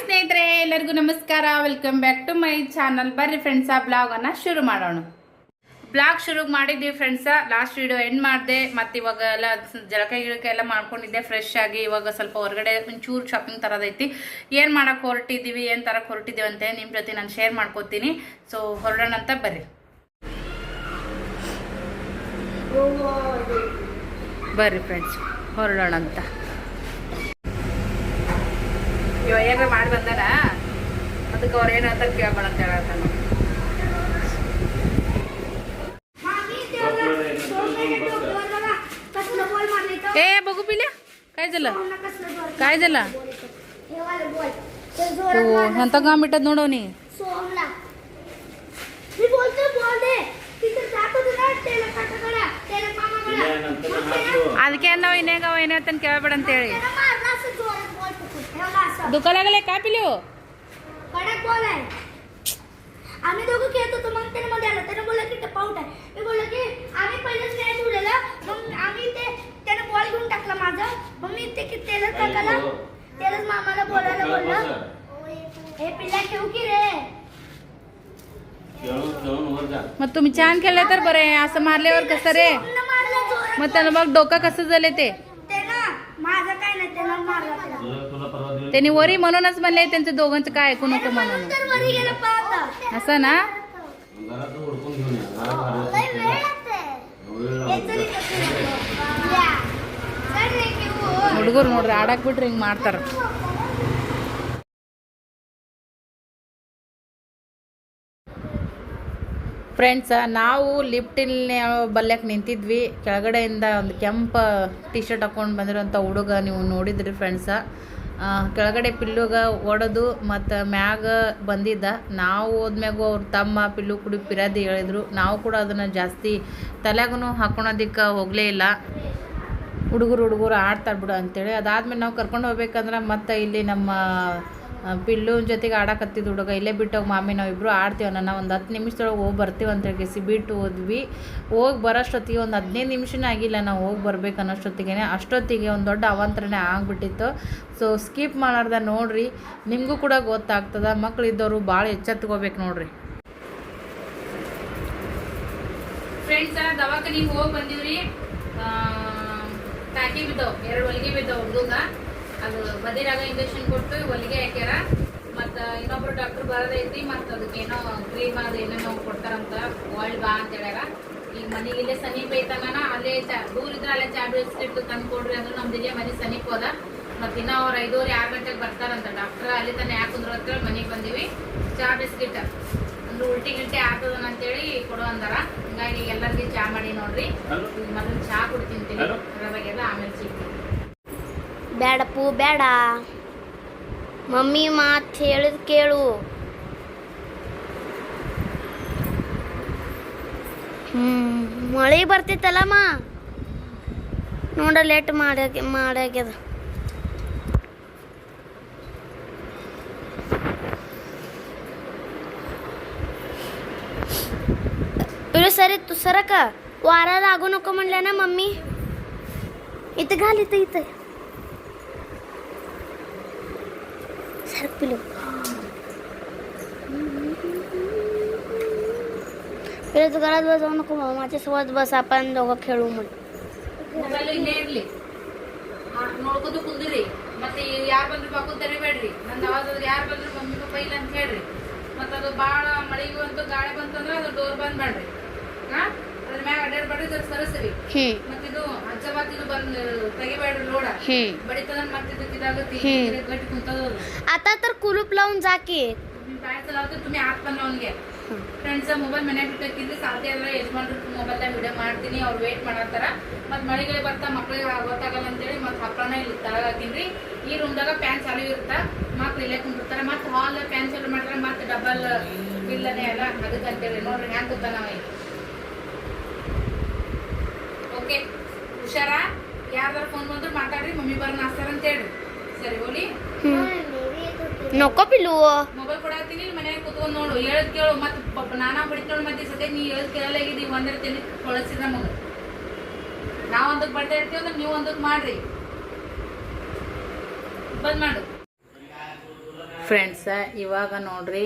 ಸ್ನೇಹಿತರೆ ಎಲ್ಲರಿಗೂ ನಮಸ್ಕಾರ. Welcome back to my channel ಬರ್ರಿ ಫ್ರೆಂಡ್ಸ ಬ್ಲಾಗನ್ನು ಶುರು ಮಾಡೋಣ. ಬ್ಲಾಗ್ ಶುರು ಮಾಡಿದ್ವಿ ಫ್ರೆಂಡ್ಸ ಲಾಸ್ಟ್ ವಿಡಿಯೋ ಎಂಡ್ ಮಾಡಿದೆ. ಮತ್ತು ಇವಾಗ ಎಲ್ಲ ಜಳಕ ಗಿಳಕ ಎಲ್ಲ ಮಾಡ್ಕೊಂಡಿದ್ದೆ ಫ್ರೆಶ್ ಆಗಿ. ಇವಾಗ ಸ್ವಲ್ಪ ಹೊರಗಡೆ ಒಂಚೂರು ಶಾಪಿಂಗ್ ತರೋದೈತಿ ಏನು ಮಾಡೋಕ್ಕೆ ಹೊರಟಿದ್ದೀವಿ ಏನು ತರಕ್ಕೆ ಹೊರಟಿದ್ದೀವಿ ಅಂತ ನಿಮ್ಮ ಜೊತೆ ನಾನು ಶೇರ್ ಮಾಡ್ಕೋತೀನಿ. ಸೊ ಹೊರಡೋಣ ಅಂತ ಬರ್ರಿ. ಬರ್ರಿ ಫ್ರೆಂಡ್ಸ್ ಹೊರಡೋಣ ಅಂತ. ಇವ ಏನಾರ ಮಾಡಿ ಬಂದಾನ ಅದಕ್ಕೆ ಅವ್ರು ಏನಂತ ಕೇಳ್ಬೇಡ ಅಂತ ಹೇಳತ್ತಾನ ಏ ಬಗು ಪಿಲ್ಯ ಕಾಯ್ದಲ್ಲ ಕಾಯ್ದಲ್ಲ. ಓ ಅಂತ ಗಾಂಬಿಟ್ಟದ ನೋಡೋ ನೀ. ಅದಕ್ಕೆ ನಾವು ಇನ್ನೇಗ ಅಂತ ಹೇಳಿ असं दुखायला काय पिल्यो कडक बॉल आहे. आम्ही दोघं खेळत होतो मग त्याने मध्ये आला त्याने बोलला की टपाऊट आहे मी बोललो की आम्ही पहिलेच मॅच उडलेलं मग आम्ही ते त्याने बॉल घेऊन टाकला माझा. मग मी ते की तेलच टाकायला तेलच मामाला बोलायला बोललं. हे पिल्ला ठेवू की रे? मग तुम्ही छान खेळले तर बरे असं मारल्यावर कसं रे? सोमनं मारलं जोरात मग त्यानं बघ डोकं कसं झाले ते ते. माझं काय नाही त्याला मारला त्याला तुला तुला परवा दिवस त्यांनी वरी म्हणूनच म्हणले त्यांचं दोघांचं काय ऐकू नको म्हणून तर वरी गेलं पाहता असं ना घरात हुडकून घेऊन या घरात लय घालत वेळ लागते वेळ हे तरी कसं नको. या. चल रे घेऊ. ಹುಡುಗರು ನೋಡ್ರಿ ಆಡಕ್ ಬಿಟ್ರಿ ಹಿಂಗ್ ಮಾಡ್ತಾರ ಫ್ರೆಂಡ್ಸ ನಾವು ಲಿಫ್ಟಿನ ಬಲ್ಯಕ್ಕೆ ನಿಂತಿದ್ವಿ. ಕೆಳಗಡೆಯಿಂದ ಒಂದು ಕೆಂಪು ಟಿ ಶರ್ಟ್ ಹಾಕೊಂಡು ಬಂದಿರೋಂಥ ಹುಡುಗ ನೀವು ನೋಡಿದ್ರಿ ಫ್ರೆಂಡ್ಸ ಕೆಳಗಡೆ ಪಿಲ್ಲುಗ ಒಡೆದು ಮತ್ತು ಮ್ಯಾಗ ಬಂದಿದ್ದ. ನಾವು ಹೋದ್ಮ್ಯಾಗು ಅವ್ರ ತಮ್ಮ ಪಿಲ್ಲು ಕುಡಿ ಪಿರಾದಿ ಹೇಳಿದ್ರು. ನಾವು ಕೂಡ ಅದನ್ನು ಜಾಸ್ತಿ ತಲೆಗೂ ಹಾಕೊಳೋದಕ್ಕೆ ಹೋಗಲೇ ಇಲ್ಲ. ಹುಡುಗರು ಹುಡುಗರು ಆಡ್ತಾರೆ ಬಿಡು ಅಂತೇಳಿ. ಅದಾದಮೇಲೆ ನಾವು ಕರ್ಕೊಂಡು ಹೋಗ್ಬೇಕಂದ್ರೆ ಮತ್ತೆ ಇಲ್ಲಿ ನಮ್ಮ ಆ, ಪಿಲ್ಲು ಜೊತೆಗೆ ಆಡಕತ್ತಿದ್ದು ಹುಡುಗ. ಇಲ್ಲೇ ಬಿಟ್ಟೋಗಿ ಮಾಮಿ ನಾವಿಬ್ಬರು ಆಡ್ತೀವಿ ನಾನು ಒಂದು ಹತ್ತು ನಿಮಿಷದೊಳಗೆ ಹೋಗಿ ಬರ್ತೀವಿ ಅಂತ ಹೇಳಿ ಬಿಟ್ಟು ಹೋದ್ವಿ. ಹೋಗಿ ಬರೋಷ್ಟೊತ್ತಿಗೆ ಒಂದು ಹದಿನೈದು ನಿಮಿಷನೇ ಆಗಿಲ್ಲ ನಾವು ಹೋಗಿ ಬರ್ಬೇಕು ಅನ್ನೋಷ್ಟೊತ್ತಿಗೆ ಅಷ್ಟೊತ್ತಿಗೆ ಒಂದು ದೊಡ್ಡ ಅವಾಂತರನೇ ಆಗ್ಬಿಟ್ಟಿತ್ತು. ಸೊ ಸ್ಕಿಪ್ ಮಾಡಾರ್ದ ನೋಡಿರಿ. ನಿಮಗೂ ಕೂಡ ಗೊತ್ತಾಗ್ತದೆ. ಮಕ್ಕಳಿದ್ದವರು ಭಾಳ ಎಚ್ಚೆತ್ಕೋಬೇಕು ನೋಡಿರಿ. ಫ್ರೆಂಡ್ಸ್ ದವಾಖಾನಿಗೆ ಹೋಗಿ ಬಂದಿವ್ರಿ. ತಾಕಿ ಬಿದ್ದವು ಎರಡು ಹೊಲಿಗೆ ಬಿದ್ದವು ಹುಡುಗ ಅದು ಬದಿರಾಗ ಇಂಜೆಕ್ಷನ್ ಕೊಟ್ಟು ಹೊಲಿಗೆ ಹಾಕ್ಯಾರ. ಮತ್ತು ಇನ್ನೊಬ್ರು ಡಾಕ್ಟರ್ ಬರೋದೈತಿ ಮತ್ತು ಅದಕ್ಕೇನೋ ಕ್ರೀಮ್ ಅದು ಏನೇನೋ ಕೊಡ್ತಾರಂತ ಒಳ್ ಬಾ ಅಂತ ಹೇಳ್ಯಾರ. ಈಗ ಮನೆಗೆ ಇಲ್ಲೇ ಸಮೀಪ ಐತಂಗನ ಅಲ್ಲೇ ಚಾ ದೂರ ಇದ್ರೆ ಅಲ್ಲೇ ಚಾ ಇಟ್ಟು ತಂದು ಕೊಡ್ರಿ ಅಂದ್ರೆ ನಮ್ದು ಇಲ್ಲೇ ಮನೆ ಸಮೀಪ ಹೋದ. ಮತ್ತು ಇನ್ನೂ ಅವ್ರು ಐದೂವರೆ ಆರು ಗಂಟೆಗೆ ಬರ್ತಾರಂತ ಡಾಕ್ಟರ್ ಅಲ್ಲಿ ತಾನೇ ಯಾಕಂದ್ರು ಅಂತೇಳಿ ಮನೆಗೆ ಬಂದೀವಿ. ಚಾ ಬಿಸ್ಕಿಟ್ ಅಂದ್ರೆ ಉಲ್ಟಿ ಗಿಲ್ಟಿ ಆಗ್ತದನ ಅಂತೇಳಿ ಕೊಡು ಅಂದಾರ. ಹಿಂಗಾಗಿ ಎಲ್ಲರಿಗೆ ಚಾ ಮಾಡಿ ನೋಡ್ರಿ. ಮೊದಲು ಚಾ ಕುಡ್ತೀನಿ ತಿಂತೀನಿ ಆಮೇಲೆ ಸಿಗ್ತೀನಿ. ಬೇಡಪ್ಪು, ಬೇಡ. ಮಮ್ಮಿ ಮಾತು ಹೇಳಿದ ಕೇಳು. ಹ್ಞೂ ಮಳೆ ಬರ್ತಿತ್ತಲ್ಲಮ್ಮ? ನೋಡ ಲೇಟ್ ಮಾಡ್ಯಾಗ ಮಾಡ್ಯಾಗ್ಯದ ಇರು ಸರಿ ವಾರ ವಾರದ ಆಗೋನಕ ಮಮ್ಮಿ? ಇತ್ತು ಗಾಲಿ ಇತ್ತು. मम्मी इथं घाल इथं इथं सरक पिलू पिलू तू घरात बसवू नको मग माझ्या सोबत बस आपण दोघं खेळू म्हण ಮೊಬೈಲ್ ಇಲ್ಲೇ ಇರ್ಲಿ ಆ, ನೋಡ್ಕೊತ ಕುಂದಿರಿ ಮತ್ತೆ ಯಾರು ಬಂದ್ರು ಬಾಕು ತೆರಿಬೇಡ್ರಿ ನನ್ನ ಅವಾಜ್ ಆದ್ರೆ ಯಾರು ಬಂದ್ರು ಮಮ್ಮಿ ಪಪ್ಪ ಇಲ್ಲ ಅಂತ ಹೇಳ್ರಿ ಮತ್ತೆ ಅದು ಭಾಳ ಮಳೆಗೆ ಬಂತು ಗಾಳಿ ಬಂತಂದ್ರೆ ಅದು ಡೋರ್ ಬಂದ್ ಮಾಡ್ರಿ ಹಾ ಅದ್ರ ಮ್ಯಾಗ ಅಡ್ಡಾಡ್ಬೇಡ್ರಿ ಇದ್ರ ಸರಸ್ರಿ ಹ್ಮ್ ಮತ್ತಿದು ಅಜ್ಜಬಾತ್ ಇದು ಬಂದ್ ತೆಗಿಬೇಡ್ರಿ ಲೋಡ ಹ್ಮ್ ಬಡಿತಂದ್ರೆ ಮತ್ತೆ ಇದು ಇದಾಗತ್ತೆ ಹ್ಮ್. ಗಟ್ಟಿ ಕುಂತದ ಅದು. आता तर कुलूप लावून जा की तुम्ही बाहेर चलावते तुम्ही आत पण लावून घ्या ಫ್ರೆಂಡ್ಸ್ ಮೊಬೈಲ್ ಮನೆ ಬಿಟ್ಟಿದ್ರೆ ಸಾಧ್ಯ ಇಲ್ಲ ಯಜಮಾನ್ರು ಮೊಬೈಲ್ದಾಗ ವಿಡಿಯೋ ಮಾಡ್ತೀನಿ ಅವ್ರು ವೇಟ್ ಮಾಡತ್ತಾರ ಮತ್ತೆ ಮಳೆಗಳು ಬರ್ತಾ ಮಕ್ಳಿಗೆ ಗೊತ್ತಾಗಲ್ಲ ಅಂತೇಳಿ ಮತ್ತೆ ಹಪ್ಪಳನ ಇಲ್ಲಿ ತಳಗ ಹಾಕಿನ್ರಿ ಈ ರೂಮ್ದಾಗ ಫ್ಯಾನ್ ಚಾಲು ಇರುತ್ತಾ ಮಕ್ಳು ಇಲ್ಲೇ ಕುಂದಿರ್ತಾರೆ ಮತ್ತೆ ಹಾಲ್ ಫ್ಯಾನ್ ಚಾಲು ಮಾಡಿದ್ರೆ ಮತ್ತೆ ಡಬಲ್ ಬಿಲ್ಲನೇ ಅಲ್ಲ ಅದಕ್ಕೆ ಅಂತೇಳಿ ನೋಡ್ರಿ ಹ್ಯಾಂಗ ಗೊತ್ತಾ ನಾವ ಓಕೆ ಹುಷಾರ? ಯಾರ್ದಾರ ಫೋನ್ ಬಂದ್ರು ಮಾತಾಡ್ರಿ ಮಮ್ಮಿ ಬರ್ ನಾಸ್ತಾರ ಅಂತ ಹೇಳ್ರಿ. ಸರಿ ಹೋಲಿ ಮೊಬೈಲ್ ಕೊಡಾತೀನಿ ಮನ್ಯಾಗ ಕುತ್ಕೊಂಡು ನೋಡು. ಹೇಳದ್ ಕೇಳು ಮತ್ ಪಾಪ ನಾನಾ ಮತ್ತೆ ಸತ್ಯ ನೀ ಹೇಳದ್ ಕೇಳಲಾಗಿದ್ದೀವಿ ಒಂದಿರ್ತೀನಿ ತಿಂಡಿ ಕೊಳಸಿದ ನಮಗೆ. ನಾವು ಬರ್ತಾ ಇರ್ತೀವಿ ಅಂದ್ರೆ ನೀವು ಒಂದಕ್ ಮಾಡ್ರಿ. ಬಂದ್ ಮಾಡು. ಫ್ರೆಂಡ್ಸ ಇವಾಗ ನೋಡ್ರಿ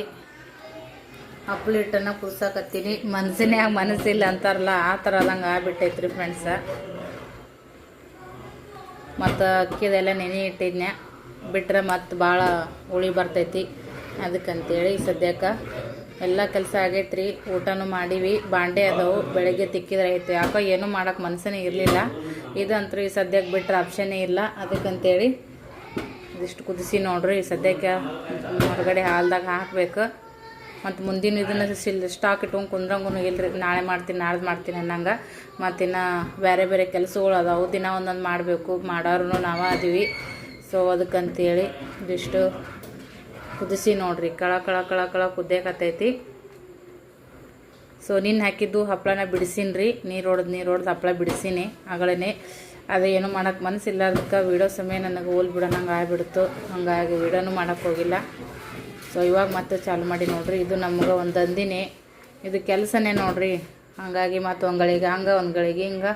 ಹಪ್ಪಳ ಹಿಟ್ಟನ್ನು ಕುಡ್ಸಕತ್ತೀನಿ ಮನ್ಸಿನ್ಯಾಗ ಮನಸ್ಸಿಲ್ಲ ಅಂತಾರಲ್ಲ, ಆ ಥರ ಅದಂಗೆ ಆಗ್ಬಿಟ್ಟೈತ್ರಿ ಫ್ರೆಂಡ್ಸ ಮತ್ತು ಅಕ್ಕಿದೆಲ್ಲ ನೆನೆ ಇಟ್ಟಿದ್ನ್ಯಾ. ಬಿಟ್ಟರೆ ಮತ್ತು ಭಾಳ ಹುಳಿ ಬರ್ತೈತಿ. ಅದಕ್ಕಂತೇಳಿ ಸದ್ಯಕ್ಕೆ ಎಲ್ಲ ಕೆಲಸ ಆಗೈತ್ರಿ. ಊಟನೂ ಮಾಡೀವಿ. ಬಾಂಡೆ ಅದಾವು. ಬೆಳಗ್ಗೆ ತಿಕ್ಕಿದ್ರೆ ಆಯಿತು. ಯಾಕೋ ಏನೂ ಮಾಡೋಕೆ ಮನಸ್ಸೇ ಇರಲಿಲ್ಲ. ಇದಂತೂ ಈ ಸದ್ಯಕ್ಕೆ ಬಿಟ್ಟರೆ ಆಪ್ಷನ್ನೇ ಇಲ್ಲ. ಅದಕ್ಕಂತೇಳಿ ಇದಿಷ್ಟು ಕುದಿಸಿ ನೋಡ್ರಿ. ಸದ್ಯಕ್ಕೆ ಹೊರಗಡೆ ಹಾಲ್ದಾಗ ಹಾಕಬೇಕು. ಮತ್ತು ಮುಂದಿನ ಇದನ್ನ ಸಿಲ್ ಸ್ಟಾಕ್ ಇಟ್ಕೊಂಡು ಕುಂದ್ರಂಗೂ ಇಲ್ರಿ, ನಾಳೆ ಮಾಡ್ತೀನಿ ನಾಳೆ ಮಾಡ್ತೀನಿ ಅನ್ನಂಗೆ. ಮತ್ತಿನ್ನು ಬೇರೆ ಬೇರೆ ಕೆಲಸಗಳು ಅದಾವು, ದಿನ ಒಂದೊಂದು ಮಾಡಬೇಕು ಮಾಡೋರು ನಾವೇ ಅದೀವಿ. ಸೊ ಅದಕ್ಕಂತೇಳಿ ಇದಿಷ್ಟು ಕುದಿಸಿ ನೋಡ್ರಿ, ಕಳ ಕಳ ಕಳ ಕಳ ಕುದ್ದೇಕತ್ತೈತಿ ಸೊ ನಿನ್ನ ಹಾಕಿದ್ದು ಹಪ್ಪಳನ ಬಿಡಿಸೀನಿ ನೀರು ಹೊಡೆದು ನೀರು ಹೊಡೆದು ಹಪ್ಪಳ ಬಿಡಿಸೀನಿ ಆಗಳೇ ಅದು ಏನು ಮಾಡೋಕ್ಕೆ ಮನಸ್ಸಿಲ್ಲ ಅದಕ್ಕೆ ವೀಡಿಯೋ ಸಮಯ ನನಗೆ ಹೋಲ್ ಬಿಡೋಣಂಗೆ ಆಗಿಬಿಡ್ತು, ಹಂಗಾಗಿ ವೀಡಿಯೋನು ಮಾಡೋಕೆ ಹೋಗಿಲ್ಲ. ಸೊ ಇವಾಗ ಮತ್ತೆ ಚಾಲು ಮಾಡಿ ನೋಡ್ರಿ. ಇದು ನಮ್ಗೆ ಒಂದು ಅಂದಿನಿ ಇದು ಕೆಲಸನೇ ನೋಡ್ರಿ. ಹಾಗಾಗಿ ಮತ್ತು ಒಂದು ಗಳಿಗೆ ಹಂಗೆ ಒಂದು ಗಳಿಗೆ ಹಿಂಗೆ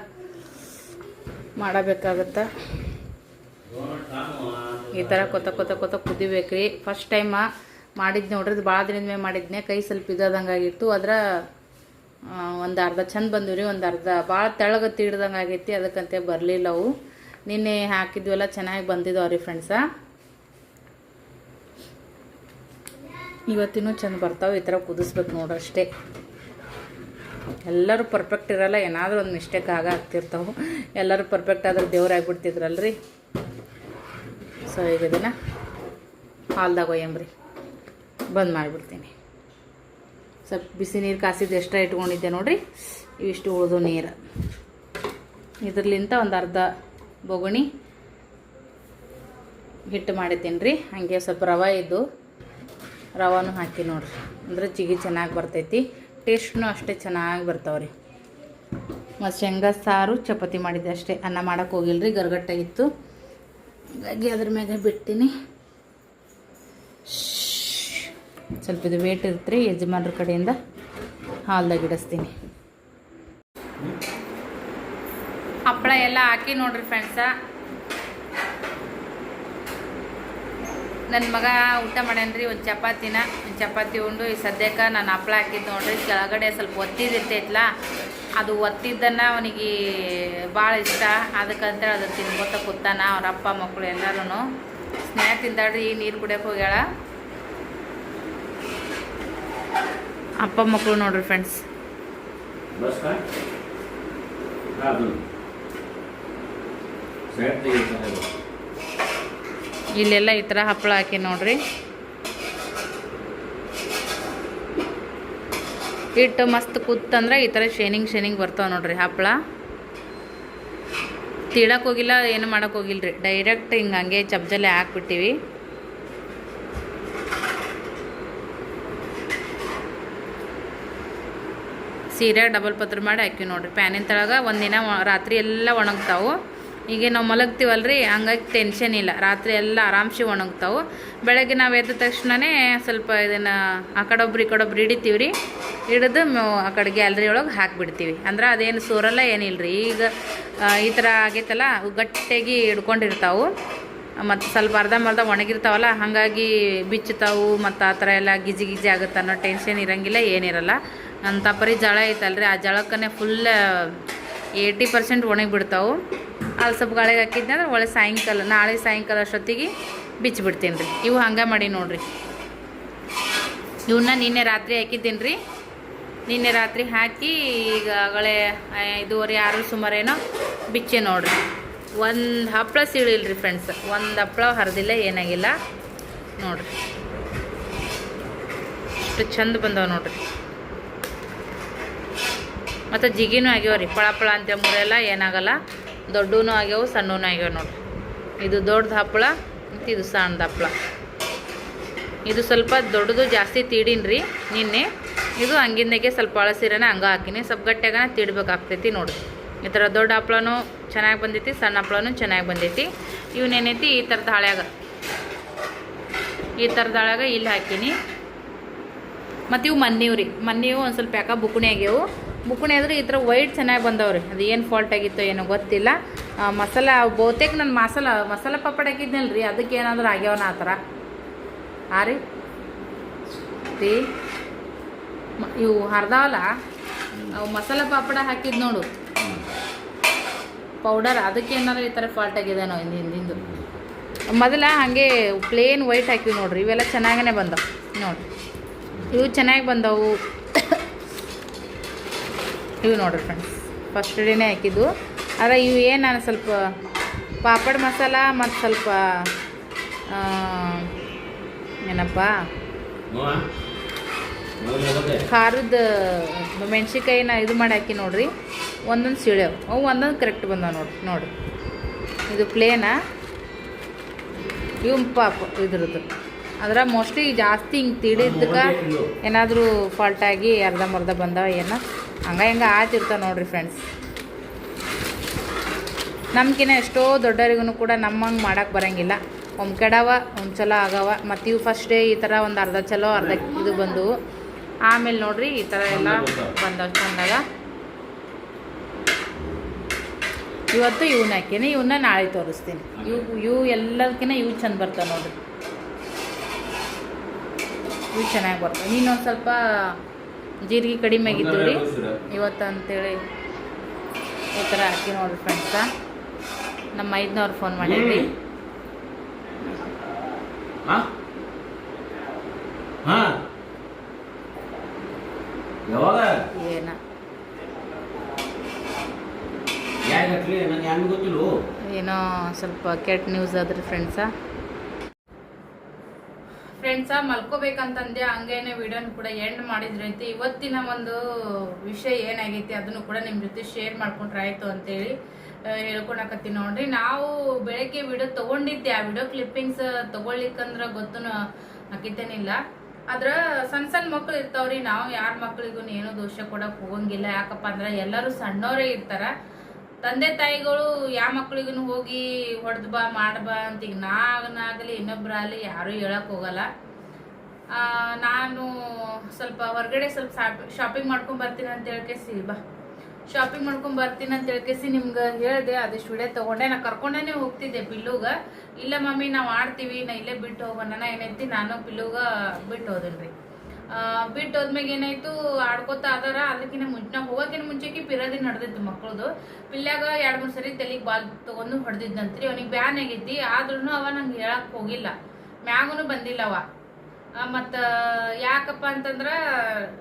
ಮಾಡಬೇಕಾಗತ್ತೆ. ಈ ಥರ ಕೊತ ಕೊತ ಕೊತ ಕುದಿಬೇಕ್ರಿ. ಫಸ್ಟ್ ಟೈಮ ಮಾಡಿದ್ದು ನೋಡ್ರಿ. ಇದು ಭಾಳ ದಿನದ ಮೇಲೆ ಮಾಡಿದ್ನೆ. ಕೈ ಸ್ವಲ್ಪ ಇದಾದಂಗೆ ಆಗಿತ್ತು ಅದ್ರ ಒಂದು ಅರ್ಧ ಚಂದ ಬಂದ್ವಿ ರೀ ಒಂದು ಅರ್ಧ ಭಾಳ ತೆಳಗ ತೀಡ್ದಂಗೆ ಆಗೈತಿ ಅದಕ್ಕಂತೆ ಬರಲಿಲ್ಲ ಅವು. ನಿನ್ನೆ ಹಾಕಿದ್ವಲ್ಲ, ಚೆನ್ನಾಗಿ ಬಂದಿದ್ದಾವೆ ರೀ ಫ್ರೆಂಡ್ಸ ಇವತ್ತಿನೂ ಚೆಂದ ಬರ್ತಾವೆ, ಈ ಥರ ಕುದಿಸ್ಬೇಕು ನೋಡೋಷ್ಟೇ. ಎಲ್ಲರೂ ಪರ್ಫೆಕ್ಟ್ ಇರಲ್ಲ, ಏನಾದರೂ ಒಂದು ಮಿಸ್ಟೇಕ್ ಆಗ ಆಗ್ತಿರ್ತಾವೆ. ಎಲ್ಲರೂ ಪರ್ಫೆಕ್ಟ್ ಆದ್ರೆ ದೇವ್ರಾಗ್ಬಿಡ್ತಿದ್ರಲ್ರಿ ಸೊ ಈಗ ಇದನ್ನು ಹಾಲ್ದಾಗ ಒಯ್ಯಂಬ್ರಿ. ಬಂದ್ ಮಾಡಿಬಿಡ್ತೀನಿ. ಸ್ವಲ್ಪ ಬಿಸಿ ನೀರು ಕಾಸಿದ್ದು ಎಷ್ಟ ಇಟ್ಕೊಂಡಿದ್ದೆ ನೋಡಿರಿ. ಇವಿಷ್ಟು ಉಳಿದು ನೀರು. ಇದರ್ಲಿಂತ ಒಂದು ಅರ್ಧ ಬೊಗಣಿ ಹಿಟ್ಟು ಮಾಡಿದ್ದೀನಿ ರೀ ಹಾಗೆ ಸ್ವಲ್ಪ ರವೆ ಇದ್ದು ರವಾನು ಹಾಕಿ ನೋಡ್ರಿ. ಅಂದ್ರೆ ಜಿಗಿ ಚೆನ್ನಾಗಿ ಬರ್ತೈತಿ. ಟೇಸ್ಟ್ನು ಅಷ್ಟೇ ಚೆನ್ನಾಗಿ ಬರ್ತಾವ್ರಿ. ಮತ್ತು ಶೇಂಗಾ ಸಾರು ಚಪಾತಿ ಮಾಡಿದ್ದೆ ಅಷ್ಟೇ. ಅನ್ನ ಮಾಡೋಕೆ ಹೋಗಿಲ್ರಿ ಗರ್ಗಟ್ಟಾಗಿತ್ತು ಹಾಗಾಗಿ ಅದ್ರ ಮ್ಯಾಗೆ ಬಿಡ್ತೀನಿ ಸ್ವಲ್ಪ ಇದು ವೇಟ್ ಇರುತ್ತೆ ರೀ ಯಜಮಾನ್ರ ಕಡೆಯಿಂದ ಹಾಲ್ದಾಗ ಇಡಿಸ್ತೀನಿ. ಹಪ್ಪಳ ಎಲ್ಲ ಹಾಕಿ ನೋಡ್ರಿ ಫ್ರೆಂಡ್ಸ ನನ್ನ ಮಗ ಊಟ ಮಾಡ್ಯಾನ್ರಿ ಒಂದು ಚಪಾತಿನ, ಒಂದು ಚಪಾತಿ ಉಂಡು. ಈ ಸದ್ಯಕ್ಕೆ ನಾನು ಹಪ್ಪಳ ಹಾಕಿದ್ದು ನೋಡ್ರಿ, ಕೆಳಗಡೆ ಸ್ವಲ್ಪ ಒತ್ತಿದಿರ್ತೈತ್ಲ ಅದು ಒತ್ತಿದ್ದನ್ನು ಅವನಿಗೆ ಭಾಳ ಇಷ್ಟ. ಅದಕ್ಕಂತೇಳಿ ಅದು ತಿನ್ಕೋತ ಕೂತಾನ ಅವ್ರ ಅಪ್ಪ ಮಕ್ಕಳು ಎಲ್ಲರೂ ಸ್ನೇಹ ತಿಂದಾಡ್ರಿ ಈ ನೀರು ಕುಡಿಯೋಕೆ ಹೋಗ್ಯಾಳ. ಅಪ್ಪ ಮಕ್ಕಳು ನೋಡ್ರಿ ಫ್ರೆಂಡ್ಸ್ बस ಇಲ್ಲೆಲ್ಲ ಈ ಥರ ಹಪ್ಪಳ ಹಾಕಿ ನೋಡ್ರಿ. ಹಿಟ್ಟು ಮಸ್ತ್ ಕೂತಂದ್ರೆ ಈ ಥರ ಶೇನಿಂಗ್ ಶೇನಿಂಗ್ ಬರ್ತಾವೆ ನೋಡ್ರಿ ಹಪ್ಪಳ. ತೀಳಕ್ಕೆ ಹೋಗಿಲ್ಲ, ಏನು ಹೋಗಿಲ್ಲ ರೀ ಡೈರೆಕ್ಟ್ ಹಿಂಗೆ ಹಂಗೆ ಚಬ್ಜಲ್ಲೇ ಹಾಕ್ಬಿಟ್ಟಿವಿ. ಸೀರೆ ಡಬಲ್ ಪತ್ರ ಮಾಡಿ ಹಾಕಿ ನೋಡ್ರಿ. ಪ್ಯಾನಿನ ತಳಗ ಒಂದಿನ ರಾತ್ರಿ ಎಲ್ಲ ಒಣಗ್ತಾವು. ಈಗ ನಾವು ಮಲಗ್ತೀವಲ್ರಿ? ಹಂಗಾಗಿ ಟೆನ್ಷನ್ ಇಲ್ಲ. ರಾತ್ರಿ ಎಲ್ಲ ಆರಾಮ್ಸಿ ಒಣಗ್ತಾವೆ. ಬೆಳಗ್ಗೆ ನಾವು ಎದ್ದ ತಕ್ಷಣವೇ ಸ್ವಲ್ಪ ಇದನ್ನು ಆ ಕಡೆ ಒಬ್ರು ಈ ಕಡೆ ಒಬ್ರು ಹಿಡಿತೀವಿ ರೀ ಹಿಡಿದು ಆ ಕಡೆ ಗ್ಯಾಲ್ರಿ ಒಳಗೆ ಹಾಕಿಬಿಡ್ತೀವಿ. ಅಂದ್ರೆ ಅದೇನು ಸೋರಲ್ಲ ಏನಿಲ್ಲ ರೀ ಈಗ ಈ ಥರ ಆಗೈತಲ್ಲ ಗಟ್ಟಿಯಾಗಿ ಹಿಡ್ಕೊಂಡಿರ್ತಾವೆ. ಮತ್ತು ಸ್ವಲ್ಪ ಅರ್ಧಂಬರ್ಧ ಒಣಗಿರ್ತಾವಲ್ಲ, ಹಾಗಾಗಿ ಬಿಚ್ಚುತ್ತಾವು ಮತ್ತು ಆ ಥರ ಎಲ್ಲ ಗಿಜಿ ಗಿಜಿ ಆಗುತ್ತೆ ಅನ್ನೋ ಟೆನ್ಷನ್ ಇರಂಗಿಲ್ಲ, ಏನಿರಲ್ಲ. ಅಂತ ಪರಿ ಜಳ ಐತಲ್ರಿ. ಆ ಜಳಕ್ಕನೇ ಫುಲ್ ಏಯ್ಟಿ ಪರ್ಸೆಂಟ್ ಒಣಗಿ ಬಿಡ್ತಾವು ಅಲ್ಲಿ ಸ್ವಲ್ಪ ಗಾಳಿಗೆ ಹಾಕಿದ್ದೆ ಅಂದ್ರೆ ಒಳ್ಳೆ ಸಾಯಂಕಾಲ, ನಾಳೆ ಸಾಯಂಕಾಲ ಅಷ್ಟೊತ್ತಿಗೆ ಬಿಚ್ಚಿಬಿಡ್ತೀನಿ ರೀ. ಇವು ಹಂಗೆ ಮಾಡಿ ನೋಡಿರಿ. ಇವನ್ನ ನಿನ್ನೆ ರಾತ್ರಿ ಹಾಕಿದ್ದೀನಿ ರೀ. ನಿನ್ನೆ ರಾತ್ರಿ ಹಾಕಿ ಈಗ ಆಗಲೇ ಐದೂವರೆ, ಆರು ಸುಮಾರೇನೋ ಬಿಚ್ಚೆ ನೋಡಿರಿ. ಒಂದು ಹಪ್ಪಳ ಸೀಳಿಲ್ಲ ರೀ ಫ್ರೆಂಡ್ಸ್ ಒಂದು ಹಪ್ಪಳ ಹರಿದಿಲ್ಲ, ಏನಾಗಿಲ್ಲ. ನೋಡಿರಿ. ಇಷ್ಟು ಚಂದ ಬಂದವ ನೋಡ್ರಿ. ಮತ್ತು ಜಿಗಿನೂ ಆಗ್ಯಾವ ರೀ. ಫಳ ಪಳ ಅಂತ ಮೂರೆಲ್ಲ ಏನಾಗಲ್ಲ. ದೊಡ್ಡೂ ಆಗ್ಯಾವು ಸಣ್ಣೂ ಆಗ್ಯಾವ ನೋಡಿ ಇದು ದೊಡ್ಡದು ಹಪ್ಪಳ, ಮತ್ತು ಇದು ಸಣ್ಣದು ಹಪ್ಪಳ. ಇದು ಸ್ವಲ್ಪ ದೊಡ್ಡದು ಜಾಸ್ತಿ ತೀಡಿನ್ರಿ ನಿನ್ನೆ. ಇದು ಹಂಗಿಂದಾಗೆ ಸ್ವಲ್ಪ ಅಳಸಿರನ ಹಂಗೆ ಹಾಕಿನಿ. ಸ್ವಲ್ಪ ಗಟ್ಟಿಯಾಗನ ತೀಡ್ಬೇಕಾಗ್ತೈತಿ ನೋಡಿ ಈ ಥರ ದೊಡ್ಡ ಹಪ್ಳನೂ ಚೆನ್ನಾಗಿ ಬಂದೈತಿ, ಸಣ್ಣ ಹಪ್ಳನೂ ಚೆನ್ನಾಗಿ ಬಂದೈತಿ. ಇವನೇನೈತಿ ಈ ಥರದ ಹಾಳ್ಯಾಗ. ಈ ಥರದ ಹಾಳ್ಯಾಗ ಇಲ್ಲಿ ಹಾಕೀನಿ. ಮತ್ತು ಇವು ಮನ್ನಿವು ರೀ. ಮನ್ನಿವು ಒಂದು ಸ್ವಲ್ಪ ಯಾಕೆ ಬುಕುಣಿ ಆಗ್ಯಾವು. ಬುಕುಣಿ ಆದ್ರೆ ಈ ಥರ ವೈಟ್ ಚೆನ್ನಾಗಿ ಬಂದವ್ರಿ. ಅದು ಏನು ಫಾಲ್ಟ್ ಆಗಿತ್ತೋ ಏನೋ ಗೊತ್ತಿಲ್ಲ. ಮಸಾಲ, ಬಹುತೇಕ ನಾನು ಮಸಾಲ ಮಸಾಲ ಪಾಪಡ್ ಹಾಕಿದ್ನಲ್ಲ ರೀ, ಅದಕ್ಕೆ ಏನಾದರೂ ಆಗ್ಯಾವನ ಆ ಥರ. ಆ ರೀ? ರೀ? ಇವು ಹರಿದಾವಲ್ಲ? ಮಸಾಲ ಪಾಪಡ ಹಾಕಿದ್ ನೋಡು. ಪೌಡರ್ ಅದಕ್ಕೆ ಏನಾದ್ರು ಈ ಥರ ಫಾಲ್ಟ್ ಆಗಿದೇನೋ ಹಿಂದೆ ಹಿಂದಿಂದು ಮೊದಲ ಹಾಗೆ ಪ್ಲೇನ್ ವೈಟ್ ಹಾಕಿವಿ ನೋಡ್ರಿ, ಇವೆಲ್ಲ ಚೆನ್ನಾಗೇ ಬಂದವು. ನೋಡ್ರಿ ಇವು ಚೆನ್ನಾಗಿ ಬಂದವು. ಇವು ನೋಡ್ರಿ ಫ್ರೆಂಡ್ಸ್ ಫಸ್ಟ್ ಡೇನೇ ಹಾಕಿದ್ದು. ಆದರೆ ಇವು ಏನು ನಾನು ಸ್ವಲ್ಪ ಪಾಪಡ್ ಮಸಾಲ ಮತ್ತು ಸ್ವಲ್ಪ ಏನಪ್ಪ? ಖಾರದ ಮೆಣ್ಸಿನ್ಕಾಯಿನ ಇದು ಮಾಡಿ ಹಾಕಿ ನೋಡ್ರಿ. ಒಂದೊಂದು ಸಿಳ್ಯವು ಅವು. ಒಂದೊಂದು ಕರೆಕ್ಟ್ ಬಂದವು ನೋಡ್ರಿ ನೋಡ್ರಿ. ಇದು ಪ್ಲೇನಾ ಇವು ಪಾಪ ಇದ್ರದ್ದು. ಅದರ ಮೋಸ್ಟ್ಲಿ ಜಾಸ್ತಿ ಹಿಂಗೆ ತಿಳಿದಕ್ಕೆ ಏನಾದರೂ ಫಾಲ್ಟಾಗಿ ಅರ್ಧಂಬರ್ಧ ಬಂದವ ಏನೋ. ಹಂಗ ಹಿಂಗೆ ಆತಿರ್ತಾವೆ ನೋಡ್ರಿ ಫ್ರೆಂಡ್ಸ್ ನಮ್ಗಿನ್ನ ಎಷ್ಟೋ ದೊಡ್ಡವರಿಗೂ ಕೂಡ ನಮ್ಮಂಗೆ ಮಾಡಕ್ಕೆ ಬರಂಗಿಲ್ಲ. ಒಮ್ಮೆ ಕೆಡವ, ಒಂದು ಚಲೋ ಆಗವ. ಮತ್ತು ಇವು ಫಸ್ಟ್ ಡೇ ಈ ಥರ ಒಂದು ಅರ್ಧ ಚಲೋ, ಅರ್ಧ ಇದು ಬಂದವು ಆಮೇಲೆ ನೋಡ್ರಿ ಈ ಥರ ಎಲ್ಲ ಬಂದವು ಚಂದಾಗ. ಇವತ್ತು ಇವನ್ನ ಹಾಕೀನಿ, ಇವನ್ನ ನಾಳೆ ತೋರಿಸ್ತೀನಿ. ಇವು ಇವು ಎಲ್ಲದಕ್ಕಿಂತ ಇವು ಚಂದ ಬರ್ತಾವೆ ನೋಡ್ರಿ. ಇವು ಚೆನ್ನಾಗಿ ಬರ್ತವೆ. ನೀನೊಂದು ಸ್ವಲ್ಪ ಜೀರಿಗೆ ಕಡಿಮೆ ಆಗಿತ್ತು ರೀ. ಇವತ್ತು ಅಂತೇಳಿ ಈ ಥರ ಹಾಕಿ ನೋಡ್ರಿ ಫ್ರೆಂಡ್ಸ ನಮ್ಮ ಐದನವ್ರು ಫೋನ್ ಮಾಡಿದ್ರಿ ಏನ? ಏನೋ ಸ್ವಲ್ಪ ಕೆಟ್ಟ ನ್ಯೂಸ್ ಆದ್ರಿ ಫ್ರೆಂಡ್ಸ ಫ್ರೆಂಡ್ಸ ಮಲ್ಕೋಬೇಕಂತಂದೆ ಹಂಗೇನೆ ವಿಡಿಯೋನ ಕೂಡ ಎಂಡ್ ಮಾಡಿದ್ರೈತಿ ಇವತ್ತಿನ ಒಂದು ವಿಷಯ ಏನಾಗೈತಿ ಅದನ್ನು ಕೂಡ ನಿಮ್ಮ ಜೊತೆ ಶೇರ್ ಮಾಡ್ಕೊಂಡ್ರೆ ಆಯ್ತು ಅಂತೇಳಿ ಹೇಳ್ಕೊಳಕತ್ತೀನಿ ನೋಡ್ರಿ. ನಾವು ಬೆಳಗ್ಗೆ ವಿಡಿಯೋ ತಗೊಂಡಿದ್ದೆ. ಆ ವಿಡಿಯೋ ಕ್ಲಿಪ್ಪಿಂಗ್ಸ್ ತಗೊಳ್ಲಿಕ್ಕಂದ್ರ ಗೊತ್ತು ಹಾಕಿದ್ದೇನಿಲ್ಲ ಆದ್ರ ಸಣ್ಣ ಸಣ್ಣ ಮಕ್ಳು ಇರ್ತಾವ್ರಿ. ನಾವು ಯಾರ ಮಕ್ಳಿಗೂ ಏನು ದೋಷ ಕೊಡಕ್ ಹೋಗಂಗಿಲ್ಲ. ಯಾಕಪ್ಪ ಅಂದ್ರೆ ಎಲ್ಲರೂ ಸಣ್ಣವರೇ ಇರ್ತಾರ. ತಂದೆ ತಾಯಿಗಳು ಯಾವ ಮಕ್ಳಿಗೂ ಹೋಗಿ ಹೊಡೆದ್ ಬಾ, ಮಾಡ್ಬಾ ಅಂತ ಈಗ ನಾನಾಗಲಿ ಇನ್ನೊಬ್ರಾಗಲಿ ಯಾರೂ ಹೇಳಕ್ ಹೋಗಲ್ಲ. ನಾನು ಸ್ವಲ್ಪ ಹೊರಗಡೆ ಸ್ವಲ್ಪ ಶಾಪಿಂಗ್ ಮಾಡ್ಕೊಂಡು ಬರ್ತೀನಿ ಅಂತ ಹೇಳ್ಕೇಸಿ ಬಾ. ಶಾಪಿಂಗ್ ಮಾಡ್ಕೊಂಡು ಬರ್ತೀನಿ ಅಂತ ಹೇಳ್ಕೇಸಿ ನಿಮ್ಗೆ ಹೇಳಿದೆ, ಅದಷ್ಟು ವಿಡಿಯೋ ತಗೊಂಡೆ. ನಾ ಕರ್ಕೊಂಡೇನೆ ಹೋಗ್ತಿದ್ದೆ ಪಿಲ್ಲುಗ. ಇಲ್ಲ ಮಮ್ಮಿ ನಾವು ಆಡ್ತೀವಿ, ನಾ ಇಲ್ಲೇ ಬಿಟ್ಟು ಹೋಗೋಣ. ಏನೈತಿ ನಾನು ಪಿಲ್ಲುಗ ಬಿಟ್ಟು ಹೋದನ್ರಿ. ಬಿಟ್ಟು ಹೋದ್ಮ್ಯಾಗ ಏನಾಯ್ತು, ಆಡ್ಕೋತ ಅದಾರ ಅದಕ್ಕಿಂತ ಮುಂಚೆ ನಾವು ಹೋಗೋಕಿನ ಮುಂಚೆಗೆ ಪಿರದಿ ನಡೆದಿತ್ತು ಮಕ್ಕಳದು ಪಿಲ್ಲಾಗ ಎರಡು ಮೂರು ಸರಿ ತಲೆಗೆ ಬಾಲ್ ತಗೊಂಡು ಹೊಡೆದಿದ್ದಂತ್ರಿ ಅವನಿಗೆ ಬ್ಯಾನ್ ಆಗೈತಿ ಆದ್ರೂ ಅವ ನಂಗೆ ಹೇಳಕ್ಕೆ ಹೋಗಿಲ್ಲ. ಮ್ಯಾಗೂನು ಬಂದಿಲ್ಲ ಅವ ಮತ್ತ ಯಾಕಪ್ಪ ಅಂತಂದ್ರ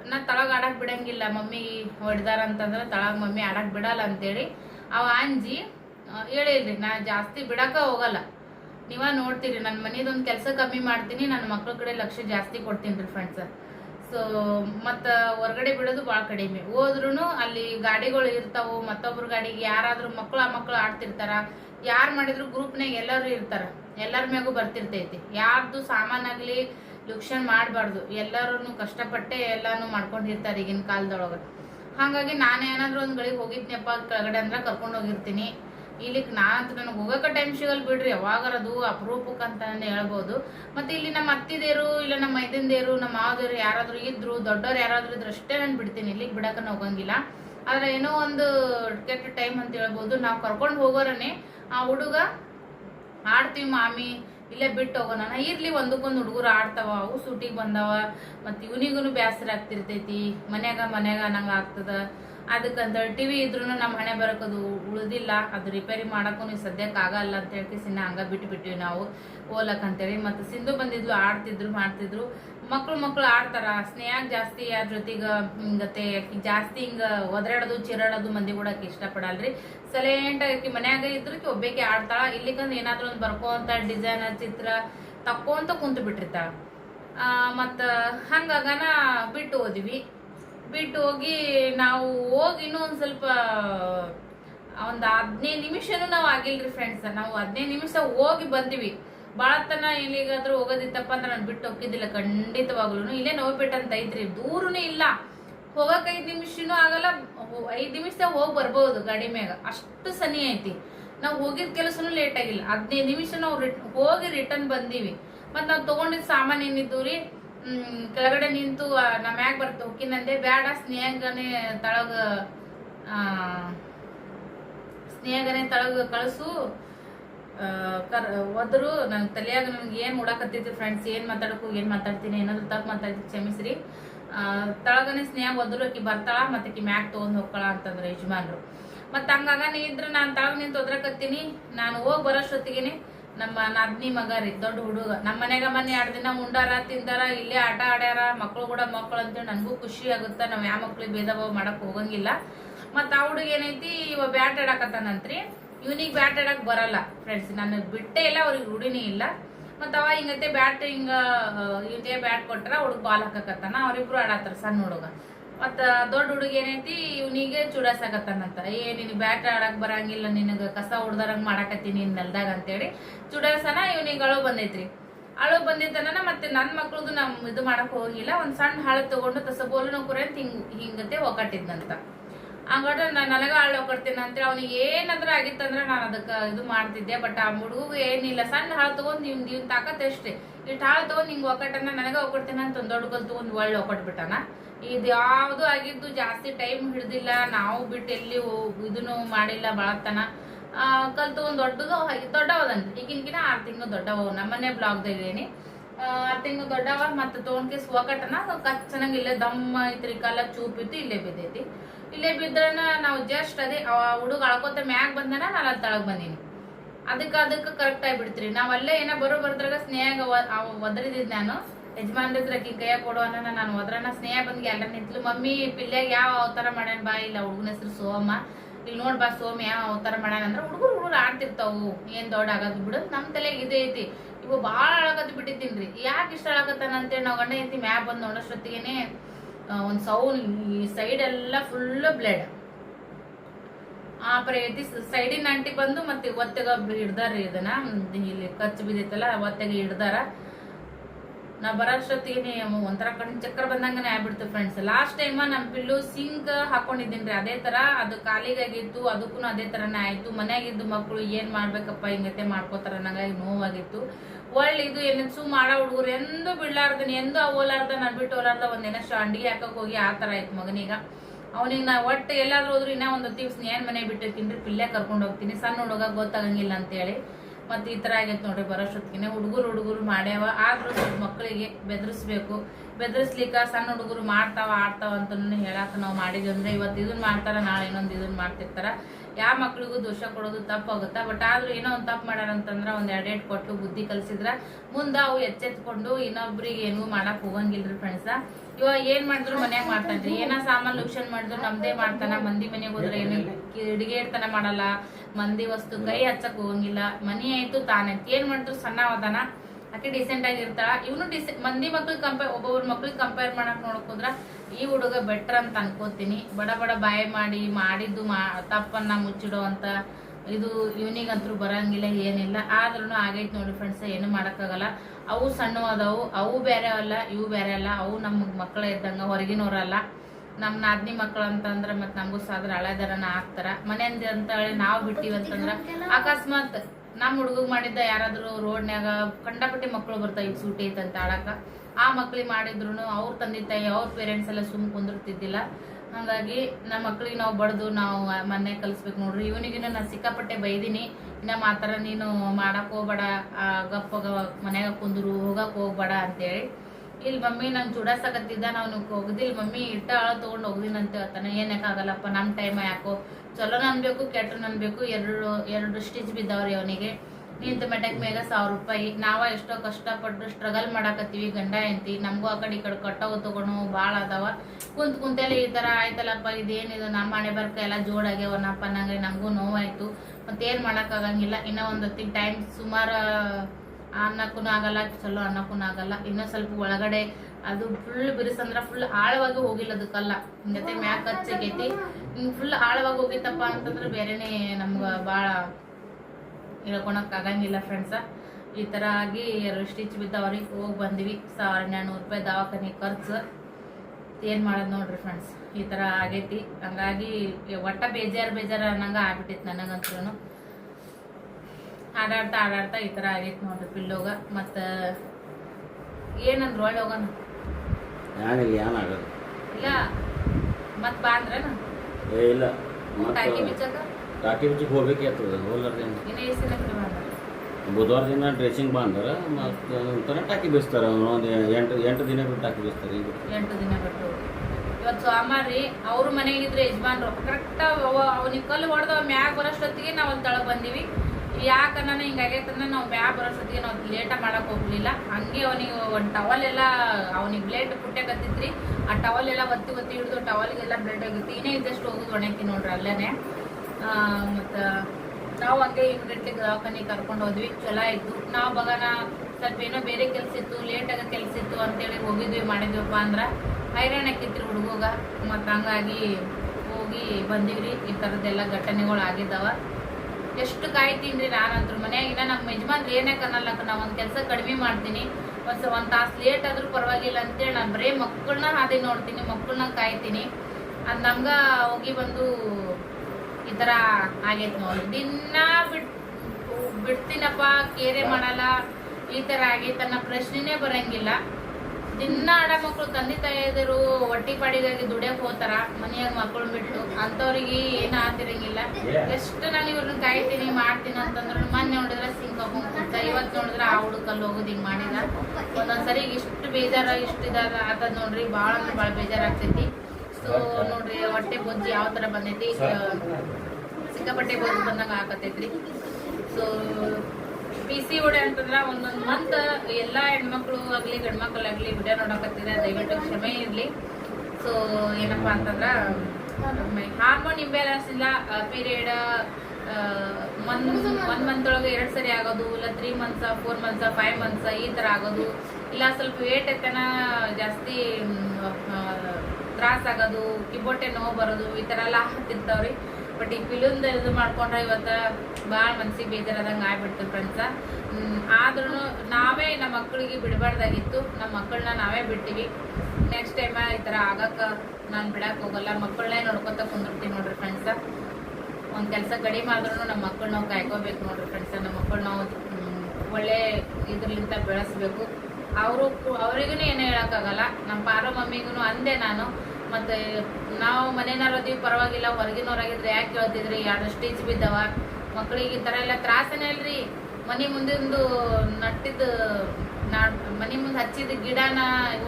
ನಾ ತಳಗ ಆಡಕ್ ಬಿಡಂಗಿಲ್ಲ, ಮಮ್ಮಿ ಹೊಡೆದಾರ ಅಂತಂದ್ರ ತಳಗ ಮಮ್ಮಿ ಆಡಕ್ ಬಿಡಲ್ಲ ಅಂತೇಳಿ ಅವ ಅಂಜಿ ಹೇಳಿಲ್ರಿ ನಾ ಜಾಸ್ತಿ ಬಿಡಕ ಹೋಗಲ್ಲ. ನೀವ ನೋಡ್ತೀರಿ ನನ್ನ ಮನೇದೊಂದು ಕೆಲಸ ಕಮ್ಮಿ ಮಾಡ್ತೀನಿ ನನ್ನ ಮಕ್ಳ ಕಡೆ ಲಕ್ಷ್ಯ ಜಾಸ್ತಿ ಕೊಡ್ತೀನಿ ರೀ ಫ್ರೆಂಡ್ಸ್ ಸೊ ಮತ್ತು ಹೊರಗಡೆ ಬಿಡೋದು ಭಾಳ ಕಡಿಮೆ. ಹೋದ್ರೂ ಅಲ್ಲಿ ಗಾಡಿಗಳು ಇರ್ತಾವು, ಮತ್ತೊಬ್ರ ಗಾಡಿಗೆ ಯಾರಾದ್ರೂ ಮಕ್ಳು ಆ ಮಕ್ಳು ಆಡ್ತಿರ್ತಾರ, ಯಾರು ಮಾಡಿದ್ರು ಗ್ರೂಪ್ನಾಗ ಎಲ್ಲರೂ ಇರ್ತಾರ. ಎಲ್ಲರ ಮ್ಯಾಗೂ ಬರ್ತಿರ್ತೈತಿ. ಯಾರ್ದು ಸಾಮಾನಾಗ್ಲಿ ಲುಕ್ಷನ್ ಮಾಡಬಾರ್ದು. ಎಲ್ಲರೂ ಕಷ್ಟಪಟ್ಟೆ ಎಲ್ಲಾನು ಮಾಡ್ಕೊಂಡಿರ್ತಾರೆ ಈಗಿನ ಕಾಲದೊಳಗೆ. ಹಾಗಾಗಿ ನಾನು ಏನಾದರೂ ಒಂದು ಗಳಿಗೆ ಹೋಗಿದ್ನಪ್ಪ ಕೆಳಗಡೆ ಅಂದ್ರೆ ಕರ್ಕೊಂಡು ಹೋಗಿರ್ತೀನಿ. ಇಲ್ಲಿಗೆ ನಾನಂತ ನನಗೆ ಹೋಗೋಕೆ ಟೈಮ್ ಸಿಗಲ್ಲ ಬಿಡ್ರಿ ಯಾವಾಗರದು ಅಪರೂಪಕ್ಕೆ ಅಂತ ಹೇಳ್ಬೋದು. ಮತ್ತು ಇಲ್ಲಿ ನಮ್ಮ ಅತ್ತಿದೇರು, ಇಲ್ಲ ನಮ್ಮ ಮೈದಂದೇರು ನಮ್ಮ ಮಾವದೇರು ಯಾರಾದರೂ ಇದ್ರು, ದೊಡ್ಡವ್ರು ಯಾರಾದರೂ ಇದ್ರು ಅಷ್ಟೇ ನಾನು ಬಿಡ್ತೀನಿ, ಇಲ್ಲಿಗೆ ಬಿಡಕ್ಕೆ ಹೋಗಂಗಿಲ್ಲ. ಆದರೆ ಏನೋ ಒಂದು ಕೆಟ್ಟ ಟೈಮ್ ಅಂತ ಹೇಳ್ಬೋದು, ನಾವು ಕರ್ಕೊಂಡು ಹೋಗೋರನೆ ಆ ಹುಡುಗ, ಆಡ್ತೀವಿ ಮಾಮಿ ಇಲ್ಲೇ ಬಿಟ್ಟು ಹೋಗೋಣ. ಇರ್ಲಿ ಒಂದಕ್ಕೊಂದು ಹುಡುಗರು ಆಡ್ತಾವ, ಅವು ಸೂಟಿಗೆ ಬಂದಾವ, ಮತ್ತು ಇವನಿಗೂ ಬೇಸರ ಆಗ್ತಿರ್ತೈತಿ. ಮನ್ಯಾಗ ಮನ್ಯಾಗ ನಂಗೆ ಆಗ್ತದ. ಅದಕ್ಕಂತ ಟಿವಿ ಇದ್ರೂ ನಮ್ಮ ಹಣೆ ಬರೋಕದು ಉಳಿದಿಲ್ಲ. ಅದು ರಿಪೇರಿ ಮಾಡೋಕ್ಕೂ ನೀವು ಸದ್ಯಕ್ಕೆ ಆಗಲ್ಲ ಅಂತ ಹೇಳಿ ಸಿನ್ನ ಹಂಗೆ ಬಿಟ್ಟು ಬಿಟ್ಟಿವಿ ನಾವು. ಹೋಲಕ್ ಅಂತೇಳಿ. ಮತ್ತು ಸಿಂಧು ಬಂದಿದ್ಲು, ಆಡ್ತಿದ್ರು, ಮಾಡ್ತಿದ್ರು. ಮಕ್ಳು ಮಕ್ಳು ಆಡ್ತಾರ, ಸ್ನೇಹ ಜಾಸ್ತಿ ಯಾರ ಜೊತೆಗೆ ಹಿಂಗತೆ ಜಾಸ್ತಿ ಹಿಂಗ ಒದರಾಡೋದು, ಚಿರಾಡೋದು ಮಂದಿ ಕೂಡ ಇಷ್ಟ ಇಷ್ಟಪಡಲ್ರಿ. ಸೈಲೆಂಟ್ ಆಗಿ ಮನ್ಯಾಗ ಇದ್ರು ಒಬ್ಬೇಕೆ ಆಡ್ತಾಳ ಇಲ್ಲಿಕಂದ್ರೆ ಏನಾದ್ರೂ ಒಂದು ಬರ್ಕೋಂತ ಡಿಸೈನ್ ಚಿತ್ರ ತಕ್ಕೊಂತ ಕುಂತು ಬಿಟ್ಟಿರ್ತಾಳ. ಮತ್ತ ಹಂಗಾಗನ ಬಿಟ್ಟು ಹೋದ್ವಿ. ಬಿಟ್ಟು ಹೋಗಿ ನಾವು ಹೋಗಿ ಇನ್ನೂ ಒಂದು ಸ್ವಲ್ಪ, ಒಂದು ಹದಿನೈದು ನಿಮಿಷನೂ ನಾವು ಆಗಿಲ್ರಿ ಫ್ರೆಂಡ್ಸ್ ನಾವು ಹದಿನೈದು ನಿಮಿಷ ಹೋಗಿ ಬಂದಿವಿ. ಭಾಳ ತನ ಎಲ್ಲಿಗಾದ್ರೂ ಹೋಗೋದಿತ್ತಪ್ಪ ಅಂದ್ರೆ ನಾನು ಬಿಟ್ಟು ಹೋಗಿದ್ದಿಲ್ಲ ಖಂಡಿತವಾಗ್ಲೂ ಇಲ್ಲೇ ನೋಡ್ಬಿಟ್ಟು ಅಂತ ಐತ್ರಿ ದೂರನೇ ಇಲ್ಲ. ಹೋಗಕ್ ಐದು ನಿಮಿಷನೂ ಆಗಲ್ಲ ಐದು ನಿಮಿಷದಾಗ ಹೋಗಿ ಬರ್ಬೋದು ಗಾಡಿ ಮ್ಯಾಗ. ಅಷ್ಟು ಸನಿ ಐತಿ. ನಾವು ಹೋಗಿದ ಕೆಲಸನೂ ಲೇಟ್ ಆಗಿಲ್ಲ. ಹದಿನೈದು ನಿಮಿಷ ನಾವು ಹೋಗಿ ರಿಟರ್ನ್ ಬಂದೀವಿ. ಮತ್ತು ನಾವು ತಗೊಂಡಿದ್ ಸಾಮಾನು ಏನಿದ್ದು ರೀ ಕೆಳಗಡೆ ನಿಂತು ನಮ್ಮ ಮ್ಯಾಗ ಬರ್ತ ಹೋಗಿನಂದೆ ಬ್ಯಾಡ ಸ್ನೇಹಗನೆ ತಳಗ ಆ, ಸ್ನೇಹಗನೆ ತಳಗ ಕಳಿಸು. ಕರ್ ಒದ್ರು ನನ್ನ ತಲೆಯಾಗ ನನಗೆ ಏನು ಉಡಾಕತ್ತೈತಿ ಫ್ರೆಂಡ್ಸ್ ಏನು ಮಾತಾಡಕ್ಕೂ ಏನು ಮಾತಾಡ್ತೀನಿ, ಏನಾದ್ರು ತಪ್ಪು ಮಾತಾಡ್ತೀನಿ, ಕ್ಷಮಿಸ್ರಿ. ತಳಗನೆ ಸ್ನೇಹ ಒದ್ರು ಆಕಿ ಬರ್ತಾಳ, ಮತ್ತೆ ಆಕಿ ಮ್ಯಾಕ್ ತಗೊಂಡ್ ಹೋಗ್ಕೊಳ ಅಂತಂದ್ರೆ ಯಜಮಾನ್ರು. ಮತ್ತೆ ಹಂಗಾಗ ನೀ ಇದ್ರೆ ನಾನು ತಳಗ ನಿಂತು ಒದ್ರಕತ್ತೀನಿ, ನಾನು ಹೋಗಿ ಬರೋಷ್ಟೊತ್ತಿಗೆನೆ ನಮ್ಮ ನಾದ್ನಿ ಮಗ ರೀ, ದೊಡ್ಡ ಹುಡುಗ. ನಮ್ಮ ಮನೆಗ ಮನೆ ಎರಡು ದಿನ ಉಂಡಾರ, ತಿಂದಾರ, ಇಲ್ಲೇ ಆಟ ಆಡ್ಯಾರ, ಮಕ್ಳು ಕೂಡ ಮಕ್ಳು ಅಂತೇಳಿ ನನಗೂ ಖುಷಿ ಆಗುತ್ತ, ನಾವ್ ಯಾವ ಮಕ್ಳಿಗೆ ಭೇದ ಭಾವ ಮಾಡಕ್ ಹೋಗಂಗಿಲ್ಲ. ಮತ್ತ ಆ ಹುಡುಗ ಏನೈತಿ, ಇವ ಬ್ಯಾಟ್ ಆಡಕತ್ತಾನಂತ್ರಿ. ಇವನಿಗೆ ಬ್ಯಾಟ್ ಆಡಕ್ ಬರಲ್ಲ ಫ್ರೆಂಡ್ಸ್ ನನ್ನ ಬಿಟ್ಟೆ ಇಲ್ಲ, ಅವ್ರಿಗೆ ರೂಢಿನೇ ಇಲ್ಲ. ಮತ್ತೆ ಅವ ಹಿಂಗತೆ ಬ್ಯಾಟ್ ಹಿಂಗ ಇವ್ನಿಗೆ ಬ್ಯಾಟ್ ಕೊಟ್ರ ಹುಡುಗ ಬಾಲ್ ಹಾಕಕತ್ತಾನ, ಅವ್ರಿಬ್ರು ಆಡತ್ತಾರ ಸಣ್ಣ ಹುಡುಗ. ಮತ್ತ ದೊಡ್ಡ ಹುಡುಗ ಏನೈತಿ, ಇವನಿಗೆ ಚುಡಾಸಕತ್ತಾನಂತ ಏ ನಿನ್ ಬ್ಯಾಟ್ ಆಡಕ್ ಬರಂಗಿಲ್ಲ, ನಿನಗ ಕಸ ಹೊಡ್ದಾರಂಗ್ ಮಾಡಾಕತ್ತೀನಿ ನೆಲ್ದಾಗ ಅಂತೇಳಿ ಚುಡಾಸನ ಇವನಿಗೆ ಅಳು ಬಂದೈತ್ರಿ. ಅಳು ಬಂದಿದ್ದನ ಮತ್ತೆ ನನ್ ಮಕ್ಳದು ನಮ್ ಇದು ಮಾಡಕ್ ಹೋಗಿಲ್ಲ, ಒಂದ್ ಸಣ್ಣ ಹಾಳು ತಗೊಂಡು ತಸಬೋಲು ಕುರೆ ಅಂತ ಹಿಂಗ್, ಹಿಂಗತೆ ಒಕ್ಕಟ್ಟಿದ್ನಂತ ಹಂಗಾದ್ರೆ ನಾನು ನನಗ ಹಾಳು ಕೊಡ್ತೀನಿ ಅಂತೇಳಿ ಅವ್ನಿಗೆ ಏನಾದ್ರೂ ಆಗಿತ್ತಂದ್ರೆ ನಾನು ಅದಕ್ಕೆ ಇದು ಮಾಡ್ತಿದ್ದೆ ಬಟ್ ಆ ಹುಡುಗ ಏನಿಲ್ಲ. ಸಣ್ಣ ಹಾಳು ತಗೊಂಡ್ ನಿಮ್ ಇವ್ನ ತಾಕತ್ ಅಷ್ಟೇ ಇಟ್ಟು ಹಾಳು ತಗೊಂಡು ನಿಂಗೆ ಒಕ್ಕಟ್ಟನ ನನಗೆ ಒಕ್ಕಡ್ತೀನಿ ಅಂತ ಒಂದ್ ದೊಡ್ಡ ಕಲ್ ಒಂದು ಒಳ್ಳೆ ಒಕ್ಕಟ್ಬಿಟ್ಟಾನ ಇದು ಯಾವುದು ಆಗಿದ್ದು ಜಾಸ್ತಿ ಟೈಮ್ ಹಿಡ್ದಿಲ್ಲ. ನಾವು ಬಿಟ್ಟು ಎಲ್ಲಿ ಇದನ್ನು ಮಾಡಿಲ್ಲ ಬಳತನ ಕಲ್ತು ಒಂದ್ ದೊಡ್ಡದು ದೊಡ್ಡವದನ್ರಿ ಈಗಿನ್ಕಿನ ಆರು ತಿಂಗಳು ದೊಡ್ಡವ. ನಮ್ಮನೆ ಬ್ಲಾಗ್ದಾಗೇನಿ ಆರು ತಿಂಗಳು ದೊಡ್ಡವ, ಮತ್ತೆ ತೊಗೊಂಡ್ಕೇಸ್ ಒಕ್ಕಟ್ಟನ ಚೆನ್ನಾಗಿ ಇಲ್ಲೇ ದಮ್ಮ ಐತ್ರಿ ಕಾಲ ಚೂಪಿತ್ತು ಇಲ್ಲೇ ಬಿದ್ದೈತಿ. ಇಲ್ಲೇ ಬಿದ್ರನ ನಾವು ಜಸ್ಟ್ ಅದೇ ಹುಡುಗ ಅಳ್ಕೋತ ಮ್ಯಾಗ್ ಬಂದನ, ನಾನು ಅಲ್ಲಿ ತಳಗ್ ಬಂದೀನಿ. ಅದಕ್ಕೆ ಅದಕ್ಕೆ ಕರೆಕ್ಟ್ ಆಗಿಬಿಡ್ತೀರಿ ನಾವು ಅಲ್ಲೇ ಏನೋ ಬರೋ ಬರ್ದ್ರಾಗ ಸ್ನೇಹ ಒದರಿದಿದ್ ನಾನು. ಯಜಮಾನ್ರಿದ್ರ ಕೈಯ ಕೈಯಾಗ ಅನ್ನ ನಾನು ಒದ್ರನ, ಸ್ನೇಹ ಬಂದ್ಗೆ ಎಲ್ಲ ನಿಂತ್ಲು, ಮಮ್ಮಿ ಪಿಲ್ಲೆಗ್ ಯಾವ ಅವತಾರ ಮಾಡ್ಯಾನ ಬಾ, ಇಲ್ಲ ಹುಡುಗನ ಹೆಸರು ಸೋಮ. ಇಲ್ಲಿ ನೋಡ್ ಬಾ ಸೋಮ ಯಾವ ಅವತಾರ ಮಾಡ್ಯಾನ ಅಂದ್ರೆ ಹುಡುಗರು ಹುಡುಗರು ಆಡ್ತಿರ್ತಾವು. ಏನ್ ದೊಡ್ಡ ಆಗದ್ ಬಿಡು. ನಮ್ ತಲೆಗೆ ಇದೇ ಐತಿ. ಇವ ಬಾಳ ಅಳಗದ್ ಬಿಟ್ಟಿದ್ದೀನ್ರಿ. ಯಾಕೆ ಇಷ್ಟ ಅಳಕತ್ತಾನ ಅಂತೇಳಿ ನಾವು ಗಂಡ ಐತಿ ಮ್ಯಾಗ ಬಂದ್ ನೋಡೋಷ್ಟೊತ್ತಿಗೆನೆ ಒಂದ್ ಸೌನ್ ಈ ಸೈಡ್ ಎಲ್ಲ ಫುಲ್ ಬ್ಲಡ್ ಆ ಎತ್ತಿ ಸೈಡಿನ ಅಂಟಿ ಬಂದು ಮತ್ತೆ ಒತ್ತೆಗ ಹಿಡ್ದಾರ್ರಿ ಇದನ್ನ ಇಲ್ಲಿ ಕಚ್ಚು ಬಿದ್ದೈತಲ್ಲ, ಒತ್ತೆಗೆ ಹಿಡ್ದಾರ ನಾ ಬರೋಷ್ಟೊತ್ತಿಗೆ ಒಂಥರ ಕಣ್ ಚಕ್ರ ಬಂದಂಗನೇ ಆಗ್ಬಿಡ್ತು ಫ್ರೆಂಡ್ಸ್ ಲಾಸ್ಟ್ ಟೈಮ್ ನಮ್ಮ ಪಿಲ್ಲು ಸಿಂಕ್ ಹಾಕೊಂಡಿದ್ದೀನಿ ಅದೇ ತರ ಅದು ಕಾಲಿಗಾಗಿತ್ತು ಅದಕ್ಕೂ ಅದೇ ತರನೇ ಆಯ್ತು. ಮನ್ಯಾಗಿದ್ದು ಮಕ್ಕಳು ಏನ್ ಮಾಡ್ಬೇಕಪ್ಪ, ಹಿಂಗತೆ ಮಾಡ್ಕೋತಾರ ನಂಗಾಗಿ ನೋವಾಗಿತ್ತು. ಒಳ್ಳೆ ಇದು ಏನೇನು ಸೂ ಮಾಡೋ ಹುಡುಗರು ಎಂದು ಬಿಡ್ಲಾರ್ದನ್, ಎಂದು ಹೋಲಾರ್ದ ನಾನು ಬಿಟ್ಟು ಹೋಲಾರ್ದ ಒಂದೇನಷ್ಟು ಅಂಡಿಗೆ ಹಾಕಕ್ ಹೋಗಿ ಆ ತರ ಆಯ್ತು ಮಗನೀಗ ಅವನಿಗೆ ನಾ ಒಟ್ಟು ಎಲ್ಲಾದ್ರೂ ಹೋದ್ರು ಇನ್ನ ಒಂದು ಹೊತ್ತಿಗೆ ಸ್ನೇಹನ್ ಮನೆ ಬಿಟ್ಟಿರ್ತೀನಿ ಪಿಲ್ಲೆ ಕರ್ಕೊಂಡು ಹೋಗ್ತೀನಿ. ಸಣ್ಣ ಹುಡುಗ ಗೊತ್ತಾಗಂಗಿಲ್ಲ ಅಂತೇಳಿ. ಮತ್ತೆ ಈ ತರ ಆಗೈತೆ ನೋಡ್ರಿ ಬರೋಷ್ಟೊತ್ತಿಗೆ ಹುಡುಗರು ಹುಡುಗರು ಮಾಡ್ಯಾವ, ಆದ್ರೂ ಸ್ವಲ್ಪ ಮಕ್ಕಳಿಗೆ ಬೆದರಿಸ್ಬೇಕು. ಬೆದರಿಸ್ಲಿಕ್ಕೆ ಸಣ್ಣ ಹುಡುಗರು ಮಾಡ್ತಾವ, ಆಡ್ತಾವ ಅಂತ ಹೇಳಕ್ಕೆ ನಾವು ಮಾಡಿದ್ವಿ ಅಂದ್ರೆ ಇವತ್ತು ಇದನ್ನ ಮಾಡ್ತಾರ, ನಾಳೆ ಇನ್ನೊಂದು ಇದನ್ನ ಮಾಡ್ತಿರ್ತಾರ. ಯಾವ ಮಕ್ಳಿಗೂ ದೋಷ ಕೊಡೋದು ತಪ್ಪಾಗುತ್ತಾ ಬಟ್ ಆದ್ರೂ ಏನೋ ಒಂದು ತಪ್ಪು ಮಾಡ್ಯಾರ ಅಂತಂದ್ರ ಒಂದ್ ಎರಡೆರಡು ಕೊಟ್ಟು ಬುದ್ಧಿ ಕಲ್ಸಿದ್ರ ಮುಂದೆ ಅವು ಎಚ್ಚೆತ್ಕೊಂಡು ಇನ್ನೊಬ್ರಿಗೆ ಏನೂ ಮಾಡಕ್ ಹೋಗಂಗಿಲ್ರಿ ಫ್ರೆಂಡ್ಸ ಇವ ಏನ್ ಮಾಡಿದ್ರು ಮನ್ಯಾಗ ಮಾಡ್ತಾನ್ರಿ ಏನ ಸಾಮಾನ್ ಲುಕ್ಷನ್ ಮಾಡಿದ್ರು ನಮ್ದೇ ಮಾಡ್ತಾನ. ಮಂದಿ ಮನೆಗೆ ಹೋದ್ರೆ ಏನು ಕಿಡಿಗೆ ಇಡ್ತಾನ ಮಾಡಲ್ಲ. ಮಂದಿ ವಸ್ತು ಕೈ ಹಚ್ಚಕ್ ಹೋಗಂಗಿಲ್ಲ. ಮನಿ ಆಯ್ತು ತಾನಾಯ್ತು ಏನ್ ಮಾಡಿದ್ರು ಸಣ್ಣ ಹೋದಾನ ಆಕೆ ಡಿಸೆಂಟ್ ಆಗಿರ್ತಾಳ ಇವನು ಡಿಸೆ ಮಂದಿ ಮಕ್ಳಿಗೆ ಕಂಪೇರ್ ಒಬ್ಬೊಬ್ರ ಮಕ್ಳಿಗೆ ಕಂಪೇರ್ ಮಾಡಕ್ ನೋಡಕ್ ಹೋದ್ರ ಈ ಹುಡುಗ ಬೆಟ್ರ್ ಅಂತ ಅನ್ಕೋತೀನಿ. ಬಡ ಬಡ ಬಾಯಿ ಮಾಡಿ, ಮಾಡಿದ್ದು ಮಾ, ತಪ್ಪನ್ನ ಮುಚ್ಚಿಡೋ ಅಂತ ಇದು ಇವನಿಗಂತೂ ಬರಂಗಿಲ್ಲ, ಏನಿಲ್ಲ. ಆದ್ರೂ ಆಗೈತೆ ನೋಡಿ ಫ್ರೆಂಡ್ಸ್ ಏನು ಮಾಡೋಕ್ಕಾಗಲ್ಲ. ಅವು ಸಣ್ಣವಾದವು, ಅವು ಬೇರೆ ಅಲ್ಲ ಇವು ಬೇರೆ ಅಲ್ಲ ಅವು ನಮ್ಮ ಮಕ್ಕಳ ಇದ್ದಂಗ ಹೊರಗಿನವ್ರಲ್ಲ ನಮ್ಮ ನಾದಿನಿ ಮಕ್ಕಳು ಅಂತಂದ್ರೆ ಮತ್ತೆ ನಮಗೂ ಸಾದ್ರ ಹಳೆದರನ ಹಾಕ್ತಾರ ಮನೆಯಿಂದ ಅಂತ ಹೇಳಿ ನಾವು ಬಿಟ್ಟಿವಿ ಅಂತಂದ್ರ ಅಕಸ್ಮಾತ್ ನಮ್ಮ ಹುಡುಗ ಮಾಡಿದ್ದ ಯಾರಾದರೂ ರೋಡ್ನ್ಯಾಗ ಕಂಡಪಟ್ಟಿ ಮಕ್ಕಳು ಬರ್ತಾವೆ ಈಗ ಸೂಟಿ ಐತಂತ ಆಡಕ್ಕೆ ಆ ಮಕ್ಳಿಗೆ ಮಾಡಿದ್ರು ಅವ್ರ ತಂದೆ ತಾಯಿ, ಅವ್ರ ಪೇರೆಂಟ್ಸ್ ಎಲ್ಲ ಸುಮ್ ಕುಂದಿರ್ತಿದ್ದಿಲ್ಲ. ಹಂಗಾಗಿ ನಮ್ಮ ಮಕ್ಳಿಗೆ ನಾವು ಬಡ್ದು ನಾವು ಮನೆ ಕಲಿಸ್ಬೇಕು ನೋಡ್ರಿ. ಇವನಿಗೆ ನಾನು ಸಿಕ್ಕಾಪಟ್ಟೆ ಬೈದಿನಿ. ಇನ್ನ ಮಾತರ ನೀನು ಮಾಡಕ್ ಹೋಗ್ಬೇಡ ಗಪ್ಪ ಮನ್ಯಾಗ ಕುಂದ್ರು ಹೋಗಕ್ಕೆ ಹೋಗ್ಬೇಡ ಅಂತೇಳಿ. ಇಲ್ಲಿ ಮಮ್ಮಿ ನಂಗೆ ಚುಡಾಸಕತ್ತಿದ್ದ, ನಾವು ಹೋಗದಿಲ್ಲ ಮಮ್ಮಿ ಇಟ್ಟ ಆಳ ತೊಗೊಂಡು ಹೋಗ್ದಿನ ಅಂತ ಹೇಳ್ತಾನೆ ಏನಕ್ಕಾಗಲ್ಲಪ್ಪ ನಮ್ಮ ಟೈಮ್ ಯಾಕೋ. ಚಲೋ ನನ್ಬೇಕು ಕೆಟ್ಟ ನನ್ಬೇಕು ಎರಡು ಎರಡು ಸ್ಟಿಚ್ ಬಿದ್ದಾವ್ರಿ ಅವನಿಗೆ. ನಿಂತ ಮೆಟಕ್ ಮೇಲೆ ಸಾವಿರ ರೂಪಾಯಿ. ನಾವ ಎಷ್ಟೋ ಕಷ್ಟಪಟ್ಟು ಸ್ಟ್ರಗಲ್ ಮಾಡಾಕತ್ತೀವಿ ಗಂಡ ಹೆಂಡತಿ. ನಮಗೂ ಆ ಕಡೆ ಈ ಕಡೆ ಕಟ್ಟವು ತಗೊಂಡು ಭಾಳ ಅದಾವ. ಕುಂತ ಕುಂತೆಲ್ಲ ಈ ತರ ಆಯ್ತಲ್ಲಪ್ಪ, ಇದೇನಿದು? ನಮ್ಮ ಮನೆ ಬರ್ಕ ಎಲ್ಲ ಜೋಡಾಗ್ಯಾವನಪ್ಪ ನಂಗೆ ನಮಗೂ ನೋವಾಯ್ತು. ಮತ್ತೇನು ಮಾಡೋಕ್ಕಾಗಂಗಿಲ್ಲ ಇನ್ನೂ ಒಂದು ಹೊತ್ತಿಗೆ ಟೈಮ್ ಸುಮಾರು ಅನ್ನಕ್ಕೂ ಆಗಲ್ಲ, ಚಲೋ ಅನ್ನಕ್ಕೂ ಆಗಲ್ಲ. ಇನ್ನೂ ಸ್ವಲ್ಪ ಒಳಗಡೆ ಅದು ಫುಲ್ ಬಿರುಸಂದ್ರೆ ಫುಲ್ ಆಳವಾಗಿ ಹೋಗಿಲ್ಲ ಅದಕ್ಕಲ್ಲ ಜೊತೆ ಮ್ಯಾಕ್ ಹಚ್ಚಗೈತಿ ಹಿಂಗ್ ಫುಲ್ ಆಳವಾಗಿ ಹೋಗಿತ್ತಪ್ಪ ಅಂತಂದ್ರೆ ಬೇರೆನೆ ನಮ್ಗ ಭಾಳ ಹೇಳ್ಕೊಳಕ್ ಆಗಂಗಿಲ್ಲ ಫ್ರೆಂಡ್ಸ ಈ ತರ ಆಗಿ ಎರಡು ಸ್ಟಿಚ್ ಬಿದ್ದವ್ರಿಗೆ ಹೋಗಿ ಬಂದ್ವಿ. ಸಾವಿರ ಹನ್ನೆರಡು ರೂಪಾಯಿ ದವಾಖಾನೆ ಖರ್ಚು. ಏನ್ ಮಾಡೋದ್ ನೋಡ್ರಿ ಫ್ರೆಂಡ್ಸ್ ಈ ತರ ಆಗೈತಿ. ಹಂಗಾಗಿ ಒಟ್ಟ ಬೇಜಾರ್ ಬೇಜಾರು ಅನ್ನಂಗ ಆಗ್ಬಿಟ್ಟಿತ್ತು ನನಗಂತೂ ಆಡಾಡ್ತಾ ಆಡಾಡ್ತಾ ಈ ತರ ಆಗೈತಿ ನೋಡ್ರಿ ಪಿಲ್ಲೋಗ ಮತ್ತ ಏನಂದ್ರು ಒಳ್ಳೆ ಹೋಗೋಣ? ಇಲ್ಲ. ಮತ್ ಬಾ ಅಂದ್ರೇನು? ಇಲ್ಲ. ಟಾಕಿ ಬಿಚ್ಚಿಗೆ ಹೋಗ್ಬೇಕಾಗ್ತದೆ ಹೋಗ್ಲಾರ್ದೇನು ದಿನ ಬುಧವಾರ ದಿನ ಡ್ರೆಸ್ಸಿಂಗ್ ಬಂದ್ರೆ ಮತ್ತು ನಂತರ ಟಾಕಿ ಬೀಸ್ತಾರೆ ಒಂದು ಎಂಟು ಎಂಟು ದಿನ ಬಿಟ್ಟು ಟಾಕಿ ಬೀಸ್ತಾರೆ ಈಗ. ಎಂಟು ದಿನ ಬಿಟ್ಟು. ಇವತ್ತು ಸೋಮವಾರ ರೀ ಮನೆಗೆ ಮನೆಗಿದ್ರೆ ಯಜಮಾನ್ರು ಕರೆಕ್ಟ್ ಅವನಿಗೆ ಕಲ್ಲು ಹೊಡೆದ ಮ್ಯಾಗ ಬರೋಷ್ಟೊತ್ತಿಗೆ ನಾವು ಅಲ್ಲಿ ತಳಗ್ ಬಂದೀವಿ. ಯಾಕನ್ನ ಹಿಂಗಾಗೈತಂದ್ರೆ ನಾವು ಮ್ಯಾಗ ಬರೋಷ್ಟೊತ್ತಿಗೆ ನಾವು ಲೇಟ ಮಾಡಕ್ ಹೋಗ್ಲಿಲ್ಲ. ಹಂಗೆ ಅವನಿಗೆ ಒಂದು ಟವಲ್ ಎಲ್ಲ ಅವನಿಗೆ ಬ್ಲೇಡ್ ಪುಟ್ಟಾಗತ್ತಿತ್ರಿ ಆ ಟವಲ್ ಎಲ್ಲ ಒತ್ತಿ ಒತ್ತಿ ಹಿಡಿದು ಟವಲ್ಗೆಲ್ಲ ಬ್ಲೇಡ್ ಆಗಿತ್ತು. ಇನ್ನೇ ಇದ್ದಷ್ಟು ಹೋಗುದು ಒಣಕಿ ನೋಡ್ರಿ ಅಲ್ಲೇನೆ. ಮತ್ತು ನಾವು ಹಂಗೆ ಇಮಿಡಿಯೇಟ್ಲಿ ದವಾಖಾನಿಗೆ ಕರ್ಕೊಂಡು ಹೋದ್ವಿ. ಚಲೋ ಇತ್ತು ನಾವು ಬಗನ ಸ್ವಲ್ಪ ಏನೋ ಬೇರೆ ಕೆಲಸ ಇತ್ತು ಲೇಟ್ ಆಗ ಕೆಲಸ ಇತ್ತು ಅಂತೇಳಿ ಹೋಗಿದ್ವಿ, ಮಾಡಿದ್ವಪ್ಪ ಅಂದ್ರೆ ಹೈರಾಣ ಹಾಕಿತ್ತು ಹುಡುಗೋಗ. ಮತ್ತು ಹಂಗಾಗಿ ಹೋಗಿ ಬಂದೀವ್ರಿ. ಈ ಥರದ್ದೆಲ್ಲ ಘಟನೆಗಳು ಆಗಿದ್ದಾವ. ಎಷ್ಟು ಕಾಯ್ತೀನಿ ರೀ ನಾನಂತೂ ಮನೆಯಾಗಿನ ನಮ್ಮ ಯಜಮಾನ್ರು ಏನಕ್ಕೆ ಅನ್ನಲ್ಲ ನಾ ಒಂದು ಕೆಲಸ ಕಡಿಮೆ ಮಾಡ್ತೀನಿ. ಒಂದು ಒಂದು ತಾಸು ಲೇಟ್ ಆದರೂ ಪರವಾಗಿಲ್ಲ ಅಂತೇಳಿ ನಾನು ಬರೀ ಮಕ್ಕಳನ್ನ ಹಾದಿ ನೋಡ್ತೀನಿ ಮಕ್ಕಳನ್ನ ಕಾಯ್ತೀನಿ. ಅದು ನಮ್ಗೆ ಹೋಗಿ ಬಂದು ಈ ಥರ ಆಗೈತೆ ನೋಡಿ. ದಿನ ಬಿಟ್ ಬಿಡ್ತೀನಪ್ಪ, ಕೇರೆ ಮಾಡಲ್ಲ, ಈ ತರ ಆಗೈತೆ ಅನ್ನೋ ಪ್ರಶ್ನೆನೇ ಬರಂಗಿಲ್ಲ. ದಿನ ಆಡ ಮಕ್ಕಳು ತಂದೆ ತಾಯಿಯದರು ಹೊಟ್ಟಿ ಪಾಡಿಗಾಗಿ ದುಡಿಯಕ್ ಹೋಗ್ತಾರ ಮನೆಯಾಗ ಮಕ್ಕಳು ಬಿಟ್ಟು, ಅಂಥವ್ರಿಗೆ ಏನು ಆತಿರಂಗಿಲ್ಲ. ಎಷ್ಟು ನಾನು ಇವ್ರನ್ನ ಕಾಯ್ತೀನಿ, ಮಾಡ್ತೀನಿ ಅಂತಂದ್ರೆ ಮೊನ್ನೆ ನೋಡಿದ್ರೆ ಸಿಂಗ ಹೋಗ್ತ ಇವತ್ತು ನೋಡಿದ್ರೆ ಆ ಹುಡುಕಲ್ಲಿ ಹೋಗೋದು ಹಿಂಗೆ ಮಾಡಿದ. ಒಂದೊಂದ್ಸರಿ ಇಷ್ಟು ಬೇಜಾರ, ಇಷ್ಟು ಇದಾದ, ಆತದ ನೋಡ್ರಿ ಭಾಳ ಅಂದ್ರೆ ಭಾಳ ಬೇಜಾರಾಗ್ತೈತಿ. ಸೊ ನೋಡ್ರಿ ಹೊಟ್ಟೆ ಬೊಜ್ಜಿ ಯಾವ ಥರ ಬಂದೈತಿ ಸಿಕ್ಕಾಪಟ್ಟೆ ಬೊಜ್ಜು ಬಂದಂಗೆ ಆಕತೈತ್ರಿ ಸೊ ಪಿ ಸಿ ಓಡಿ ಅಂತಂದ್ರೆ ಒಂದೊಂದು ಮಂತ್ ಎಲ್ಲ ಹೆಣ್ಮಕ್ಳು ಆಗಲಿ ಗಂಡ್ಮಕ್ಳಾಗಲಿ ವಿಡಿಯೋ ನೋಡಕತ್ತಿದ್ರೆ ದಯವಿಟ್ಟು ಕ್ಷಮೆ ಇರಲಿ. ಸೊ ಏನಪ್ಪಾ ಅಂತಂದ್ರೆ ಹಾರ್ಮೋನ್ ಇಂಬ್ಯಾಲೆನ್ಸ್ ಇಲ್ಲ ಪೀರಿಯಡ್ ಒನ್ ಒನ್ ಮಂತ್ ಒಳಗೆ ಎರಡು ಸರಿ ಆಗೋದು ಇಲ್ಲ three months four months five months ಈ ಥರ ಆಗೋದು. ಇಲ್ಲ ಸ್ವಲ್ಪ ವೇಟ್ ಎತ್ತನ ಜಾಸ್ತಿ ತ್ರಾಸ ಆಗೋದು ಕಿಬೋಟೆ ನೋವು ಬರೋದು, ಈ ಥರ ಎಲ್ಲ ಆಗ್ತಿರ್ತಾವ್ರಿ ಬಟ್ ಈ ಫಿಲಮ್ದ ಇದು ಮಾಡ್ಕೊಂಡ್ರೆ ಇವತ್ತು ಭಾಳ ಮನ್ಸಿಗೆ ಬೇಜಾರಾದಂಗೆ ಆಗ್ಬಿಡ್ತು ಫ್ರೆಂಡ್ಸ ಆದ್ರೂ ನಾವೇ ನಮ್ಮ ಮಕ್ಕಳಿಗೆ ಬಿಡಬಾರ್ದಾಗಿತ್ತು. ನಮ್ಮ ಮಕ್ಕಳನ್ನ ನಾವೇ ಬಿಟ್ಟಿವಿ. ನೆಕ್ಸ್ಟ್ ಟೈಮ ಈ ಥರ ಆಗಕ್ಕೆ ನಾನು ಬಿಡಕ್ಕೆ ಹೋಗಲ್ಲ. ಮಕ್ಕಳನ್ನೇ ನೋಡ್ಕೊತ ಕುಂದಿರ್ತೀನಿ ನೋಡ್ರಿ ಫ್ರೆಂಡ್ಸ ಒಂದು ಕೆಲಸ ಕಡಿಮೆ ಆದ್ರೂ ನಮ್ಮ ಮಕ್ಕಳು ನಾವು ಕಾಯ್ಕೋಬೇಕು ನೋಡ್ರಿ ಫ್ರೆಂಡ್ಸ ನಮ್ಮ ಮಕ್ಕಳನ್ನ ಒಳ್ಳೆ ಇದ್ರಲಿಂದ ಬೆಳೆಸ್ಬೇಕು. ಅವರು ಅವರಿಗೂ ಏನು ಹೇಳೋಕ್ಕಾಗಲ್ಲ. ನಮ್ಮ ಪಾರೋ ಮಮ್ಮಿಗೂ ಅಂದೆ ನಾನು. ಮತ್ತು ನಾವು ಮನೆಯವ್ರದೀವಿ ಪರವಾಗಿಲ್ಲ, ಹೊರಗಿನವ್ರಾಗಿದ್ರೆ ಯಾಕೆ ಕೇಳ್ತಿದ್ರಿ? ಎರಡು ಸ್ಟೀಚ್ ಬಿದ್ದವ. ಮಕ್ಕಳಿಗೆ ಈ ಥರ ಎಲ್ಲ ತ್ರಾಸನೇ ಅಲ್ರಿ ಮನೆ ಮುಂದಿಂದು ನಟ್ಟಿದ್ದು ನಾ ಮನೆ ಮುಂದೆ ಹಚ್ಚಿದ ಗಿಡನ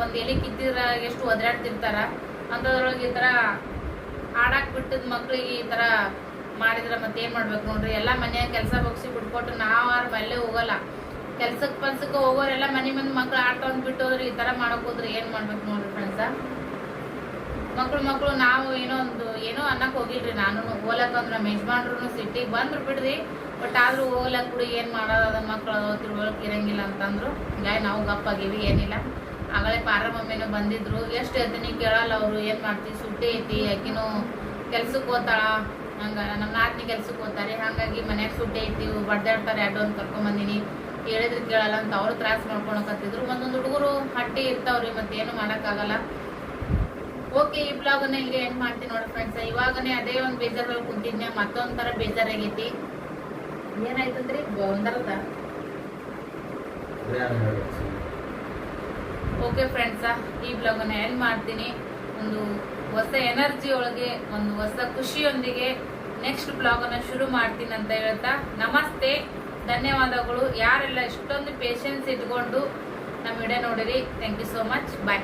ಒಂದು ಎಲೆ ಕಿತ್ತಿದ್ರ ಎಷ್ಟು ಒದರಾಡ್ತಿರ್ತಾರ? ಅಂಥದ್ರೊಳಗೆ ಈ ಥರ ಆಡಾಕ್ ಬಿಟ್ಟಿದ್ದು ಮಕ್ಳಿಗೆ ಈ ಥರ ಮಾಡಿದ್ರೆ ಮತ್ತೇನು ಮಾಡ್ಬೇಕು ನೋಡ್ರಿ? ಎಲ್ಲ ಮನೆಯಾಗ ಕೆಲಸ ಬಗ್ಸಿ ಬಿಟ್ಕೊಟ್ಟು ನಾವು ಯಾರು ಮಲ್ಲೇ ಹೋಗಲ್ಲ. ಕೆಲ್ಸಕ್ಕೆ ಪಲ್ಸಕ್ಕೆ ಹೋಗೋರೆಲ್ಲ ಮನೆ ಮುಂದೆ ಮಕ್ಳು ಒಂದು ಬಿಟ್ಟು ಹೋದ್ರೆ ಈ ಥರ ಮಾಡಕ್ ಹೋದ್ರೆ ಏನು ಮಾಡ್ಬೇಕು ನೋಡ್ರಿ ಫ್ರೆಂಡ್ಸ ಮಕ್ಳು ಮಕ್ಳು ನಾವು ಏನೋ ಒಂದು, ಏನೋ ಅನ್ನಕ್ ಹೋಗಿಲ್ರಿ ನಾನು. ಹೋಲಕ್ ಅಂದ್ರೆ ನಮ್ಮ ಯಜಮಾನ್ರು ಬಂದ್ರು ಬಿಡ್ರಿ ಬಟ್ ಆದ್ರೂ ಹೋಗ್ಲಕ್ ಬಿಡಿ, ಏನು ಮಾಡೋದ ಮಕ್ಳು ತಿಳ್ಕೊಳಕ್ ಇರಂಗಿಲ್ಲ ಅಂತಂದ್ರು. ಹಿಂಗಾಗಿ ನಾವು ಗಪ್ಪಾಗಿವಿ ಏನಿಲ್ಲ. ಆಗಲೇ ಮಮ್ಮಿನೂ ಬಂದಿದ್ರು. ಎಷ್ಟು ಹೇಳ್ತೀನಿ ಕೇಳಲ್ಲ ಅವರು, ಏನು ಮಾಡ್ತೀವಿ ಸುಟ್ಟಿ ಐತಿ ಯಾಕಿನೂ ಕೆಲ್ಸಕ್ಕೆ ಹೋತಾಳ ಹಂಗ, ನಮ್ಮ ನಾತಿನಿ ಕೆಲ್ಸಕ್ಕೆ ಹೋಗ್ತಾರೆ. ಹಾಗಾಗಿ ಮನ್ಯಾಗ ಸುಟ್ಟಿ ಐತಿ ಬಡ್ದಾಡ್ತಾರೆ ಅಂತ ಕರ್ಕೊಂಬಂದಿನಿ. ಹೇಳಿದ್ರೆ ಕೇಳಲ್ಲ ಅಂತ ಅವರು ತ್ರಾಸ ಮಾಡ್ಕೊಳಕತ್ತಿದ್ರು. ಒಂದೊಂದು ಹುಡುಗರು ಹಟ್ಟಿ ಇರ್ತಾವ್ರಿ ಮತ್ತೆ ಏನು ಮಾಡೋಕ್ಕಾಗಲ್ಲ. ಓಕೆ ಈ ಬ್ಲಾಗನ್ನ ಇಲ್ಲಿ ಎಂಡ್ ಮಾಡ್ತೀನಿ ನೋಡಿ ಫ್ರೆಂಡ್ಸ್ ಇವಾಗನೇ ಅದೇ ಒಂದು ಬೇಜಾರಲ್ಲಿ ಕುಂತಿದ್ನೆ ಮತ್ತೊಂದು ಥರ ಬೇಜಾರಾಗೈತಿ. ಏನಾಯ್ತಂದ್ರಿ? ಒಂದರದ. ಓಕೆ ಫ್ರೆಂಡ್ಸ ಈ ಬ್ಲಾಗನ್ನ ಎಂಡ್ ಮಾಡ್ತೀನಿ. ಒಂದು ಹೊಸ ಎನರ್ಜಿ ಒಳಗೆ ಒಂದು ಹೊಸ ಖುಷಿಯೊಂದಿಗೆ ನೆಕ್ಸ್ಟ್ ಬ್ಲಾಗನ್ನು ಶುರು ಮಾಡ್ತೀನಿ ಅಂತ ಹೇಳ್ತಾ ನಮಸ್ತೆ. ಧನ್ಯವಾದಗಳು. ಯಾರೆಲ್ಲ ಇಷ್ಟೊಂದು ಪೇಷನ್ಸ್ ಇಟ್ಕೊಂಡು ನಮ್ಮ ವಿಡಿಯೋ ನೋಡಿರಿ thank you so much bye